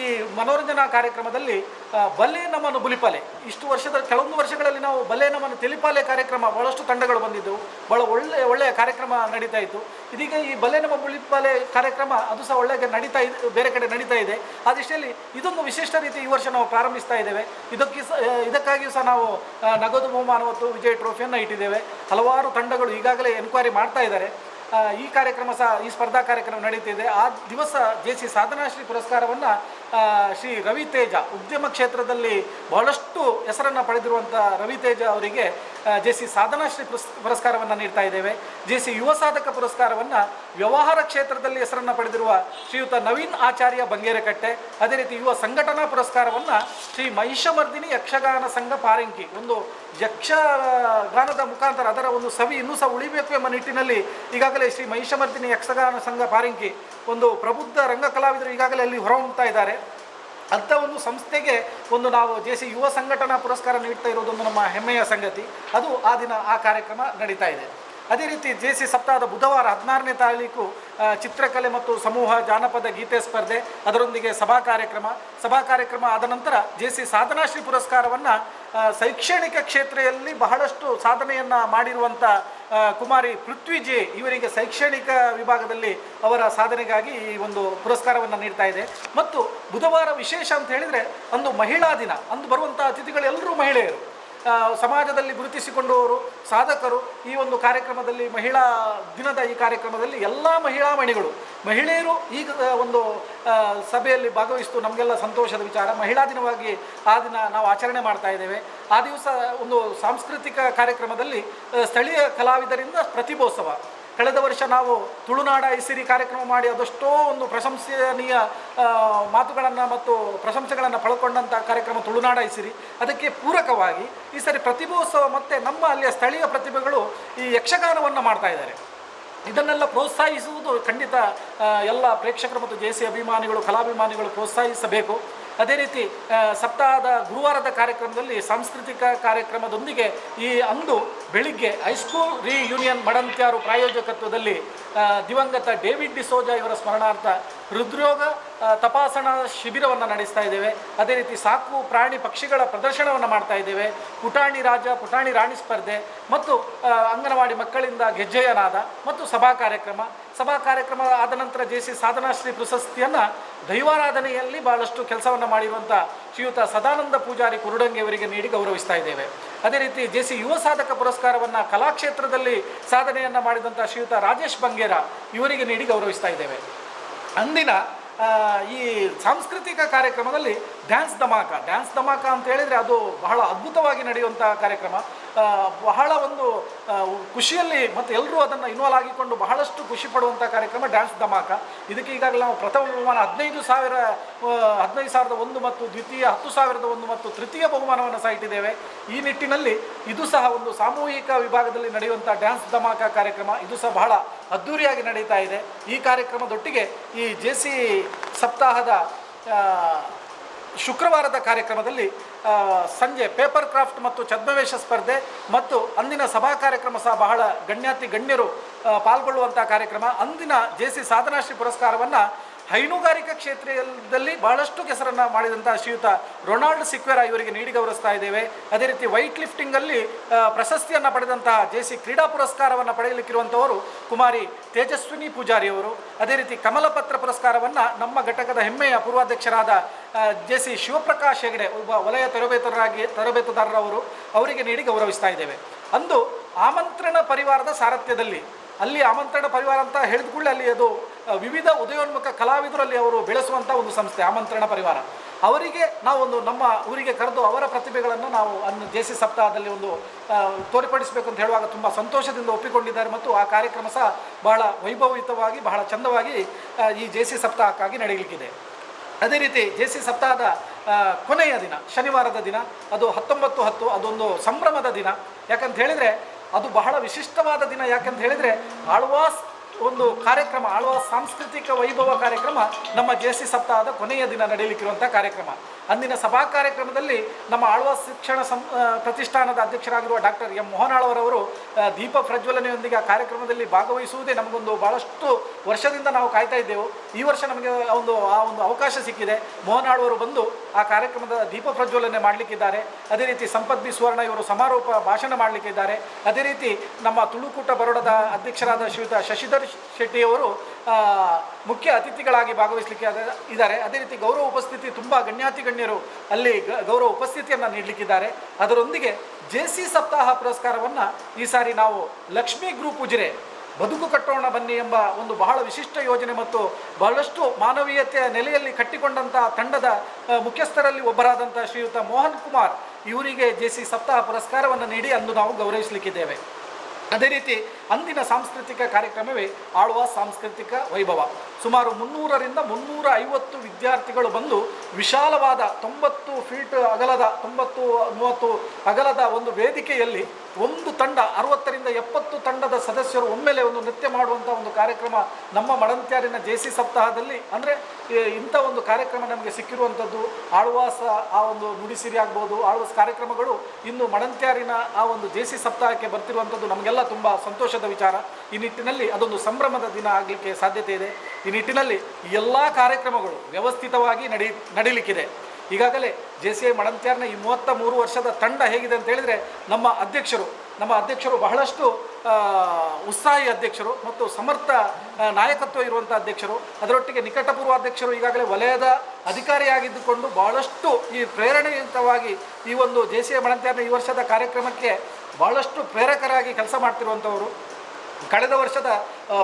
ಈ ಮನೋರಂಜನಾ ಕಾರ್ಯಕ್ರಮದಲ್ಲಿ ಬಲ್ಲೇನಮ್ಮನ ಬಲೆ ನಮ್ಮನ್ನು ಬುಲಿಪಾಲೆ. ಇಷ್ಟು ವರ್ಷದ, ಕೆಲವೊಂದು ವರ್ಷಗಳಲ್ಲಿ ನಾವು ಬಲೆ ನಮ್ಮನ್ನು ತೆಲಿಪಾಲೆ ಕಾರ್ಯಕ್ರಮ, ಬಹಳಷ್ಟು ತಂಡಗಳು ಬಂದಿದ್ದವು. ಬಹಳ ಒಳ್ಳೆಯ ಒಳ್ಳೆಯ ಕಾರ್ಯಕ್ರಮ ನಡೀತಾ ಇತ್ತು. ಇದೀಗ ಈ ಬಲೆ ನಮ್ಮ ಬುಲಿಪಾಲೆ ಕಾರ್ಯಕ್ರಮ, ಅದು ಸಹ ಒಳ್ಳೆಗೆ ನಡೀತಾ ಇದೆ, ಬೇರೆ ಕಡೆ ನಡೀತಾ ಇದೆ. ಆ ದಿಶೆಯಲ್ಲಿ ಇದೊಂದು ವಿಶಿಷ್ಟ ರೀತಿ ಈ ವರ್ಷ ನಾವು ಪ್ರಾರಂಭಿಸ್ತಾ ಇದ್ದೇವೆ. ಇದಕ್ಕೆ ಸಹ ಇದಕ್ಕಾಗಿಯೂ ಸಹ ನಾವು ನಗದು ಬಹುಮಾನ ಮತ್ತು ವಿಜಯ್ ಟ್ರೋಫಿಯನ್ನು ಇಟ್ಟಿದ್ದೇವೆ. ಹಲವಾರು ತಂಡಗಳು ಈಗಾಗಲೇ ಎನ್ಕ್ವೈರಿ ಮಾಡ್ತಾ ಇದ್ದಾರೆ. ಈ ಕಾರ್ಯಕ್ರಮ ಸಹ, ಈ ಸ್ಪರ್ಧಾ ಕಾರ್ಯಕ್ರಮ ನಡೀತಿದೆ ಆ ದಿವಸ ಜೆ ಸಿ ಸಾಧನಾಶ್ರೀ ಪುರಸ್ಕಾರವನ್ನು ಶ್ರೀ ರವಿತೇಜ ಉದ್ಯಮ ಕ್ಷೇತ್ರದಲ್ಲಿ ಬಹಳಷ್ಟು ಹೆಸರನ್ನು ಪಡೆದಿರುವಂಥ ರವಿತೇಜ ಅವರಿಗೆ ಜೆ ಸಿ ಸಾಧನಾಶ್ರೀ ಪುರಸ್, ಪುರಸ್ಕಾರವನ್ನು ನೀಡ್ತಾ ಇದ್ದೇವೆ. ಜೆ ಸಿ ಯುವ ಸಾಧಕ ಪುರಸ್ಕಾರವನ್ನು ವ್ಯವಹಾರ ಕ್ಷೇತ್ರದಲ್ಲಿ ಹೆಸರನ್ನು ಪಡೆದಿರುವ ಶ್ರೀಯುತ ನವೀನ್ ಆಚಾರ್ಯ ಬಂಗೇರಕಟ್ಟೆ, ಅದೇ ರೀತಿ ಯುವ ಸಂಘಟನಾ ಪುರಸ್ಕಾರವನ್ನು ಶ್ರೀ ಮಹಿಷಮರ್ದಿನಿ ಯಕ್ಷಗಾನ ಸಂಘ ಪಾರಂಕಿ, ಒಂದು ಯಕ್ಷಗಾನದ ಮುಖಾಂತರ ಅದರ ಒಂದು ಸವಿ ಇನ್ನೂ ಸಹ ಉಳಿಬೇಕು ಎಂಬ ನಿಟ್ಟಿನಲ್ಲಿ ಈಗಾಗಲೇ ಶ್ರೀ ಮಹಿಷಮರ್ದಿನಿ ಯಕ್ಷಗಾನ ಸಂಘ ಪಾರಂಕಿ ಒಂದು ಪ್ರಬುದ್ಧ ರಂಗ ಕಲಾವಿದರು ಈಗಾಗಲೇ ಅಲ್ಲಿ ಹೊರಹೊಮ್ಮುತ್ತಾ ಇದ್ದಾರೆ. ಅಂಥ ಒಂದು ಸಂಸ್ಥೆಗೆ ಒಂದು ನಾವು ಜೆ ಸಿ ಯುವ ಸಂಘಟನಾ ಪುರಸ್ಕಾರ ನೀಡ್ತಾ ಇರೋದೊಂದು ನಮ್ಮ ಹೆಮ್ಮೆಯ ಸಂಗತಿ. ಅದು ಆ ದಿನ ಆ ಕಾರ್ಯಕ್ರಮ ನಡೀತಾ ಇದೆ. ಅದೇ ರೀತಿ ಜೆ ಸಿ ಸಪ್ತಾಹದ ಬುಧವಾರ ಹದಿನಾರನೇ ತಾರೀಕು ಚಿತ್ರಕಲೆ ಮತ್ತು ಸಮೂಹ ಜಾನಪದ ಗೀತೆ ಸ್ಪರ್ಧೆ, ಅದರೊಂದಿಗೆ ಸಭಾ ಕಾರ್ಯಕ್ರಮ. ಸಭಾ ಕಾರ್ಯಕ್ರಮ ಆದ ನಂತರ ಜೆ ಸಿ ಸಾಧನಾಶ್ರೀ ಪುರಸ್ಕಾರವನ್ನು ಶೈಕ್ಷಣಿಕ ಕ್ಷೇತ್ರದಲ್ಲಿ ಬಹಳಷ್ಟು ಸಾಧನೆಯನ್ನು ಮಾಡಿರುವಂಥ ಕುಮಾರಿ ಪೃಥ್ವಿಜಿ ಇವರಿಗೆ ಶೈಕ್ಷಣಿಕ ವಿಭಾಗದಲ್ಲಿ ಅವರ ಸಾಧನೆಗಾಗಿ ಈ ಒಂದು ಪುರಸ್ಕಾರವನ್ನು ನೀಡ್ತಾ ಇದೆ. ಮತ್ತು ಬುಧವಾರ ವಿಶೇಷ ಅಂತ ಹೇಳಿದರೆ, ಅಂದು ಮಹಿಳಾ ದಿನ. ಅಂದು ಬರುವಂಥ ಅತಿಥಿಗಳೆಲ್ಲರೂ ಮಹಿಳೆಯರು. ಸಮಾಜದಲ್ಲಿ ಗುರುತಿಸಿಕೊಂಡವರು, ಸಾಧಕರು ಈ ಒಂದು ಕಾರ್ಯಕ್ರಮದಲ್ಲಿ ಮಹಿಳಾ ದಿನದ ಈ ಕಾರ್ಯಕ್ರಮದಲ್ಲಿ ಎಲ್ಲ ಮಹಿಳಾ ಮಣಿಗಳು. ಮಹಿಳೆಯರು ಈಗ ಒಂದು ಸಭೆಯಲ್ಲಿ ಭಾಗವಹಿಸ್ತು. ನಮಗೆಲ್ಲ ಸಂತೋಷದ ವಿಚಾರ. ಮಹಿಳಾ ದಿನವಾಗಿ ಆ ದಿನ ನಾವು ಆಚರಣೆ ಮಾಡ್ತಾ ಇದ್ದೇವೆ. ಆ ದಿವಸ ಒಂದು ಸಾಂಸ್ಕೃತಿಕ ಕಾರ್ಯಕ್ರಮದಲ್ಲಿ ಸ್ಥಳೀಯ ಕಲಾವಿದರಿಂದ ಪ್ರತಿಭೋತ್ಸವ. ಕಳೆದ ವರ್ಷ ನಾವು ತುಳುನಾಡ ಐಸಿರಿ ಕಾರ್ಯಕ್ರಮ ಮಾಡಿ ಅದೆಷ್ಟೋ ಒಂದು ಪ್ರಶಂಸನೀಯ ಮಾತುಗಳನ್ನು ಮತ್ತು ಪ್ರಶಂಸೆಗಳನ್ನು ಪಡ್ಕೊಂಡಂಥ ಕಾರ್ಯಕ್ರಮ ತುಳುನಾಡ ಐಸಿರಿ ಅದಕ್ಕೆ ಪೂರಕವಾಗಿ ಈ ಸರಿ ಪ್ರತಿಭೋತ್ಸವ ಮತ್ತು ನಮ್ಮ ಅಲ್ಲಿಯ ಸ್ಥಳೀಯ ಪ್ರತಿಭೆಗಳು ಈ ಯಕ್ಷಗಾನವನ್ನು ಮಾಡ್ತಾ ಇದ್ದಾರೆ. ಇದನ್ನೆಲ್ಲ ಪ್ರೋತ್ಸಾಹಿಸುವುದು ಖಂಡಿತ ಎಲ್ಲ ಪ್ರೇಕ್ಷಕರು ಮತ್ತು ಜೆ ಸಿ ಅಭಿಮಾನಿಗಳು, ಕಲಾಭಿಮಾನಿಗಳು ಪ್ರೋತ್ಸಾಹಿಸಬೇಕು. ಅದೇ ರೀತಿ ಸಪ್ತಾಹದ ಗುರುವಾರದ ಕಾರ್ಯಕ್ರಮದಲ್ಲಿ ಸಾಂಸ್ಕೃತಿಕ ಕಾರ್ಯಕ್ರಮದೊಂದಿಗೆ ಈ ಅಂದು ಬೆಳಿಗ್ಗೆ ಹೈಸ್ಕೂಲ್ ರಿಯೂನಿಯನ್ ಮಡಂತ್ಯಾರು ಪ್ರಾಯೋಜಕತ್ವದಲ್ಲಿ ದಿವಂಗತ ಡೇವಿಡ್ ಡಿಸೋಜಾ ಇವರ ಸ್ಮರಣಾರ್ಥ ಹೃದ್ರೋಗ ತಪಾಸಣಾ ಶಿಬಿರವನ್ನು ನಡೆಸ್ತಾ ಇದ್ದೇವೆ. ಅದೇ ರೀತಿ ಸಾಕು ಪ್ರಾಣಿ ಪಕ್ಷಿಗಳ ಪ್ರದರ್ಶನವನ್ನು ಮಾಡ್ತಾ ಇದ್ದೇವೆ. ಪುಟಾಣಿ ರಾಜ, ಪುಟಾಣಿ ರಾಣಿ ಸ್ಪರ್ಧೆ ಮತ್ತು ಅಂಗನವಾಡಿ ಮಕ್ಕಳಿಂದ ಗೆಜ್ಜೆಯನಾದ ಮತ್ತು ಸಭಾ ಕಾರ್ಯಕ್ರಮ. ಸಭಾ ಕಾರ್ಯಕ್ರಮ ಆದ ನಂತರ ಜೆ ಸಿ ಸಾಧನಾಶ್ರೀ ಪ್ರಶಸ್ತಿಯನ್ನು ದೈವಾರಾಧನೆಯಲ್ಲಿ ಬಹಳಷ್ಟು ಕೆಲಸವನ್ನು ಮಾಡಿರುವಂಥ ಶ್ರೀಯುತ ಸದಾನಂದ ಪೂಜಾರಿ ಕುರುಡಂಗೆ ಅವರಿಗೆ ನೀಡಿ ಗೌರವಿಸ್ತಾ ಇದ್ದೇವೆ. ಅದೇ ರೀತಿ ಜೆ ಸಿ ಯುವ ಸಾಧಕ ಪುರಸ್ಕಾರವನ್ನು ಕಲಾಕ್ಷೇತ್ರದಲ್ಲಿ ಸಾಧನೆಯನ್ನು ಮಾಡಿದಂಥ ಶ್ರೀಯುತ ರಾಜೇಶ್ ಬಂಗೇರ ಇವರಿಗೆ ನೀಡಿ ಗೌರವಿಸ್ತಾ ಇದ್ದೇವೆ. ಅಂದಿನ ಈ ಸಾಂಸ್ಕೃತಿಕ ಕಾರ್ಯಕ್ರಮದಲ್ಲಿ ಡ್ಯಾನ್ಸ್ ಧಮಾಕ. ಡ್ಯಾನ್ಸ್ ಧಮಾಕ ಅಂತ ಹೇಳಿದರೆ ಅದು ಬಹಳ ಅದ್ಭುತವಾಗಿ ನಡೆಯುವಂಥ ಕಾರ್ಯಕ್ರಮ. ಬಹಳ ಒಂದು ಖುಷಿಯಲ್ಲಿ ಮತ್ತು ಎಲ್ಲರೂ ಅದನ್ನು ಇನ್ವಾಲ್ವ್ ಆಗಿಕೊಂಡು ಬಹಳಷ್ಟು ಖುಷಿ ಪಡುವಂಥ ಕಾರ್ಯಕ್ರಮ ಡ್ಯಾನ್ಸ್ ಧಮಾಕ ಇದಕ್ಕೆ ಈಗಾಗಲೇ ನಾವು ಪ್ರಥಮ ಬಹುಮಾನ ಹದಿನೈದು ಸಾವಿರ ಹದಿನೈದು ಸಾವಿರದ ಒಂದು ಮತ್ತು ದ್ವಿತೀಯ ಹತ್ತು ಸಾವಿರದ ಒಂದು ಮತ್ತು ತೃತೀಯ ಬಹುಮಾನವನ್ನು ಸಹ ಇಟ್ಟಿದ್ದೇವೆ. ಈ ನಿಟ್ಟಿನಲ್ಲಿ ಇದು ಸಹ ಒಂದು ಸಾಮೂಹಿಕ ವಿಭಾಗದಲ್ಲಿ ನಡೆಯುವಂಥ ಡ್ಯಾನ್ಸ್ ಧಮಾಕ ಕಾರ್ಯಕ್ರಮ ಇದು ಸಹ ಬಹಳ ಅದ್ಧೂರಿಯಾಗಿ ನಡೀತಾ ಇದೆ. ಈ ಕಾರ್ಯಕ್ರಮದೊಟ್ಟಿಗೆ ಈ ಜೆ ಸಿ ಸಪ್ತಾಹದ ಶುಕ್ರವಾರದ ಕಾರ್ಯಕ್ರಮದಲ್ಲಿ ಸಂಜೆ ಪೇಪರ್ ಕ್ರಾಫ್ಟ್ ಮತ್ತು ಛದ್ಮವೇಶ ಸ್ಪರ್ಧೆ ಮತ್ತು ಅಂದಿನ ಸಭಾ ಕಾರ್ಯಕ್ರಮ ಸಹ ಬಹಳ ಗಣ್ಯಾತಿ ಗಣ್ಯರು ಪಾಲ್ಗೊಳ್ಳುವಂಥ ಕಾರ್ಯಕ್ರಮ. ಅಂದಿನ ಜೆ ಸಿ ಸಾಧನಾಶ್ರೀ ಪುರಸ್ಕಾರವನ್ನು ಹೈನುಗಾರಿಕಾ ಕ್ಷೇತ್ರದಲ್ಲಿ ಬಹಳಷ್ಟು ಹೆಸರನ್ನು ಮಾಡಿದಂಥ ಶ್ರೀಯುತ ರೊನಾಲ್ಡ್ ಸಿಕ್ವೆರಾ ಇವರಿಗೆ ನೀಡಿ ಗೌರವಿಸ್ತಾ ಇದ್ದೇವೆ. ಅದೇ ರೀತಿ ವೈಟ್ ಲಿಫ್ಟಿಂಗಲ್ಲಿ ಪ್ರಶಸ್ತಿಯನ್ನು ಪಡೆದಂತಹ ಜೆ ಸಿ ಕ್ರೀಡಾ ಪುರಸ್ಕಾರವನ್ನು ಪಡೆಯಲಿಕ್ಕಿರುವಂಥವರು ಕುಮಾರಿ ತೇಜಸ್ವಿನಿ ಪೂಜಾರಿ ಅವರು. ಅದೇ ರೀತಿ ಕಮಲಪತ್ರ ಪುರಸ್ಕಾರವನ್ನು ನಮ್ಮ ಘಟಕದ ಹೆಮ್ಮೆಯ ಪೂರ್ವಾಧ್ಯಕ್ಷರಾದ ಜೆ ಸಿ ಶಿವಪ್ರಕಾಶ್ ಹೆಗಡೆ, ಒಬ್ಬ ವಲಯ ತರಬೇತರಾಗಿ, ತರಬೇತುದಾರರವರು ಅವರಿಗೆ ನೀಡಿ ಗೌರವಿಸ್ತಾ ಇದ್ದೇವೆ. ಅಂದು ಆಮಂತ್ರಣ ಪರಿವಾರದ ಸಾರಥ್ಯದಲ್ಲಿ, ಅಲ್ಲಿ ಆಮಂತ್ರಣ ಪರಿವಾರ ಅಂತ ಹೇಳಿದ ಕೂಡಲೇ ಅಲ್ಲಿ ಅದು ವಿವಿಧ ಉದಯೋನ್ಮುಖ ಕಲಾವಿದರಲ್ಲಿ ಅವರು ಬೆಳೆಸುವಂಥ ಒಂದು ಸಂಸ್ಥೆ, ಆಮಂತ್ರಣ ಪರಿವಾರ. ಅವರಿಗೆ ನಾವೊಂದು ನಮ್ಮ ಊರಿಗೆ ಕರೆದು ಅವರ ಪ್ರತಿಭೆಗಳನ್ನು ನಾವು ಅನ್ನು ಜೆ ಸಿ ಸಪ್ತಾಹದಲ್ಲಿ ಒಂದು ತೋರ್ಪಡಿಸಬೇಕು ಅಂತ ಹೇಳುವಾಗ ತುಂಬ ಸಂತೋಷದಿಂದ ಒಪ್ಪಿಕೊಂಡಿದ್ದಾರೆ ಮತ್ತು ಆ ಕಾರ್ಯಕ್ರಮ ಸಹ ಬಹಳ ವೈಭವಯುತವಾಗಿ, ಬಹಳ ಚಂದವಾಗಿ ಈ ಜೆ ಸಿ ಸಪ್ತಾಹಕ್ಕಾಗಿ ನಡೆಯಲಿಕ್ಕಿದೆ. ಅದೇ ರೀತಿ ಜೆ ಸಿ ಸಪ್ತಾಹದ ಕೊನೆಯ ದಿನ, ಶನಿವಾರದ ದಿನ, ಅದು ಹತ್ತೊಂಬತ್ತು ಹತ್ತು, ಅದೊಂದು ಸಂಭ್ರಮದ ದಿನ. ಯಾಕಂತ ಹೇಳಿದರೆ ಅದು ಬಹಳ ವಿಶಿಷ್ಟವಾದ ದಿನ ಯಾಕಂತ ಹೇಳಿದರೆ ಆಳ್ವಾಸ್ ಒಂದು ಕಾರ್ಯಕ್ರಮ, ಆಳುವ ಸಾಂಸ್ಕೃತಿಕ ವೈಭವ ಕಾರ್ಯಕ್ರಮ ನಮ್ಮ ಜೆ ಸಿ ಸಪ್ತಾಹದ ಕೊನೆಯ ದಿನ ನಡೆಯಲಿಕ್ಕಿರುವಂಥ ಕಾರ್ಯಕ್ರಮ. ಅಂದಿನ ಸಭಾ ಕಾರ್ಯಕ್ರಮದಲ್ಲಿ ನಮ್ಮ ಆಳ್ವ ಶಿಕ್ಷಣ ಸಂ ಪ್ರತಿಷ್ಠಾನದ ಅಧ್ಯಕ್ಷರಾಗಿರುವ ಡಾಕ್ಟರ್ ಎಂ ಮೋಹನಾಳವರವರು ದೀಪ ಪ್ರಜ್ವಲನೆಯೊಂದಿಗೆ ಆ ಕಾರ್ಯಕ್ರಮದಲ್ಲಿ ಭಾಗವಹಿಸುವುದೇ ನಮಗೊಂದು ಭಾಳಷ್ಟು ವರ್ಷದಿಂದ ನಾವು ಕಾಯ್ತಾ ಇದ್ದೆವು. ಈ ವರ್ಷ ನಮಗೆ ಒಂದು, ಆ ಒಂದು ಅವಕಾಶ ಸಿಕ್ಕಿದೆ. ಮೋಹನಾಳವರು ಬಂದು ಆ ಕಾರ್ಯಕ್ರಮದ ದೀಪ ಪ್ರಜ್ವಲನೆ ಮಾಡಲಿಕ್ಕಿದ್ದಾರೆ. ಅದೇ ರೀತಿ ಸಂಪತ್ ಬಿ ಸುವರ್ಣ ಇವರು ಸಮಾರೋಪ ಭಾಷಣ ಮಾಡಲಿಕ್ಕಿದ್ದಾರೆ. ಅದೇ ರೀತಿ ನಮ್ಮ ತುಳುಕೂಟ ಬರೋಡದ ಅಧ್ಯಕ್ಷರಾದ ಶ್ರೀಯುತ ಶಶಿಧರ್ ಶೆಟ್ಟಿಯವರು ಮುಖ್ಯ ಅತಿಥಿಗಳಾಗಿ ಭಾಗವಹಿಸಲಿಕ್ಕೆ ಇದ್ದಾರೆ. ಅದೇ ರೀತಿ ಗೌರವ ಉಪಸ್ಥಿತಿ ತುಂಬ ಗಣ್ಯಾತಿ ಗಣ್ಯರು ಅಲ್ಲಿ ಗೌರವ ಉಪಸ್ಥಿತಿಯನ್ನು ನೀಡಲಿಕ್ಕಿದ್ದಾರೆ. ಅದರೊಂದಿಗೆ ಜೆ ಸಿ ಸಪ್ತಾಹ ಪುರಸ್ಕಾರವನ್ನು ಈ ಸಾರಿ ನಾವು ಲಕ್ಷ್ಮೀ ಗ್ರೂಪ್ ಉಜಿರೆ ಬದುಕು ಕಟ್ಟೋಣ ಬನ್ನಿ ಎಂಬ ಒಂದು ಬಹಳ ವಿಶಿಷ್ಟ ಯೋಜನೆ ಮತ್ತು ಬಹಳಷ್ಟು ಮಾನವೀಯತೆಯ ನೆಲೆಯಲ್ಲಿ ಕಟ್ಟಿಕೊಂಡಂಥ ತಂಡದ ಮುಖ್ಯಸ್ಥರಲ್ಲಿ ಒಬ್ಬರಾದಂಥ ಶ್ರೀಯುತ ಮೋಹನ್ ಕುಮಾರ್, ಇವರಿಗೆ ಜೆ ಸಿ ಸಪ್ತಾಹ ಪುರಸ್ಕಾರವನ್ನು ನೀಡಿ ಅಂದು ನಾವು ಗೌರವಿಸಲಿಕ್ಕಿದ್ದೇವೆ. ಅದೇ ರೀತಿ ಅಂದಿನ ಸಾಂಸ್ಕೃತಿಕ ಕಾರ್ಯಕ್ರಮವೇ ಆಳುವ ಸಾಂಸ್ಕೃತಿಕ ವೈಭವ. ಸುಮಾರು ಮುನ್ನೂರರಿಂದ ಮುನ್ನೂರ ಐವತ್ತು ವಿದ್ಯಾರ್ಥಿಗಳು ಬಂದು ವಿಶಾಲವಾದ ತೊಂಬತ್ತು ಫೀಟ್ ಅಗಲದ, ತೊಂಬತ್ತು, ಮೂವತ್ತು ಅಗಲದ ಒಂದು ವೇದಿಕೆಯಲ್ಲಿ ಒಂದು ತಂಡ, ಅರವತ್ತರಿಂದ ಎಪ್ಪತ್ತು ತಂಡದ ಸದಸ್ಯರು ಒಮ್ಮೆಲೆ ಒಂದು ನೃತ್ಯ ಮಾಡುವಂಥ ಒಂದು ಕಾರ್ಯಕ್ರಮ ನಮ್ಮ ಮಡಂತ್ಯಾರಿನ ಜೆ ಸಿ ಸಪ್ತಾಹದಲ್ಲಿ. ಅಂದರೆ ಇಂಥ ಒಂದು ಕಾರ್ಯಕ್ರಮ ನಮಗೆ ಸಿಕ್ಕಿರುವಂಥದ್ದು ಆಳ್ವಾಸ ಆ ಒಂದು ನುಡಿಸಿರಿ ಆಗ್ಬೋದು ಆಳ್ವಾಸ ಕಾರ್ಯಕ್ರಮಗಳು ಇನ್ನು ಮಡಂತ್ಯಾರಿನ ಆ ಒಂದು ಜೆ ಸಿ ಸಪ್ತಾಹಕ್ಕೆ ಬರ್ತಿರುವಂಥದ್ದು ನಮಗೆಲ್ಲ ತುಂಬ ಸಂತೋಷದ ವಿಚಾರ. ಈ ನಿಟ್ಟಿನಲ್ಲಿ ಅದೊಂದು ಸಂಭ್ರಮದ ದಿನ ಆಗಲಿಕ್ಕೆ ಸಾಧ್ಯತೆ ಇದೆ. ಈ ನಿಟ್ಟಿನಲ್ಲಿ ಎಲ್ಲ ಕಾರ್ಯಕ್ರಮಗಳು ವ್ಯವಸ್ಥಿತವಾಗಿ ನಡಿ, ನಡೀಲಿಕ್ಕಿದೆ. ಈಗಾಗಲೇ ಜೆ ಸಿ ಐ ಮಡಂತ್ಯಾರ್ನ ಈ ಮೂವತ್ತ ಮೂರು ವರ್ಷದ ತಂಡ ಹೇಗಿದೆ ಅಂತ ಹೇಳಿದರೆ ನಮ್ಮ ಅಧ್ಯಕ್ಷರು ನಮ್ಮ ಅಧ್ಯಕ್ಷರು ಬಹಳಷ್ಟು ಉತ್ಸಾಹಿ ಅಧ್ಯಕ್ಷರು ಮತ್ತು ಸಮರ್ಥ ನಾಯಕತ್ವ ಇರುವಂಥ ಅಧ್ಯಕ್ಷರು. ಅದರೊಟ್ಟಿಗೆ ನಿಕಟಪೂರ್ವ ಅಧ್ಯಕ್ಷರು ಈಗಾಗಲೇ ವಲಯದ ಅಧಿಕಾರಿಯಾಗಿದ್ದುಕೊಂಡು ಬಹಳಷ್ಟು ಈ ಪ್ರೇರಣೆಯುತವಾಗಿ ಈ ಒಂದು ಜೆ ಸಿ ಈ ವರ್ಷದ ಕಾರ್ಯಕ್ರಮಕ್ಕೆ ಬಹಳಷ್ಟು ಪ್ರೇರಕರಾಗಿ ಕೆಲಸ ಮಾಡ್ತಿರುವಂಥವರು ಕಳೆದ ವರ್ಷದ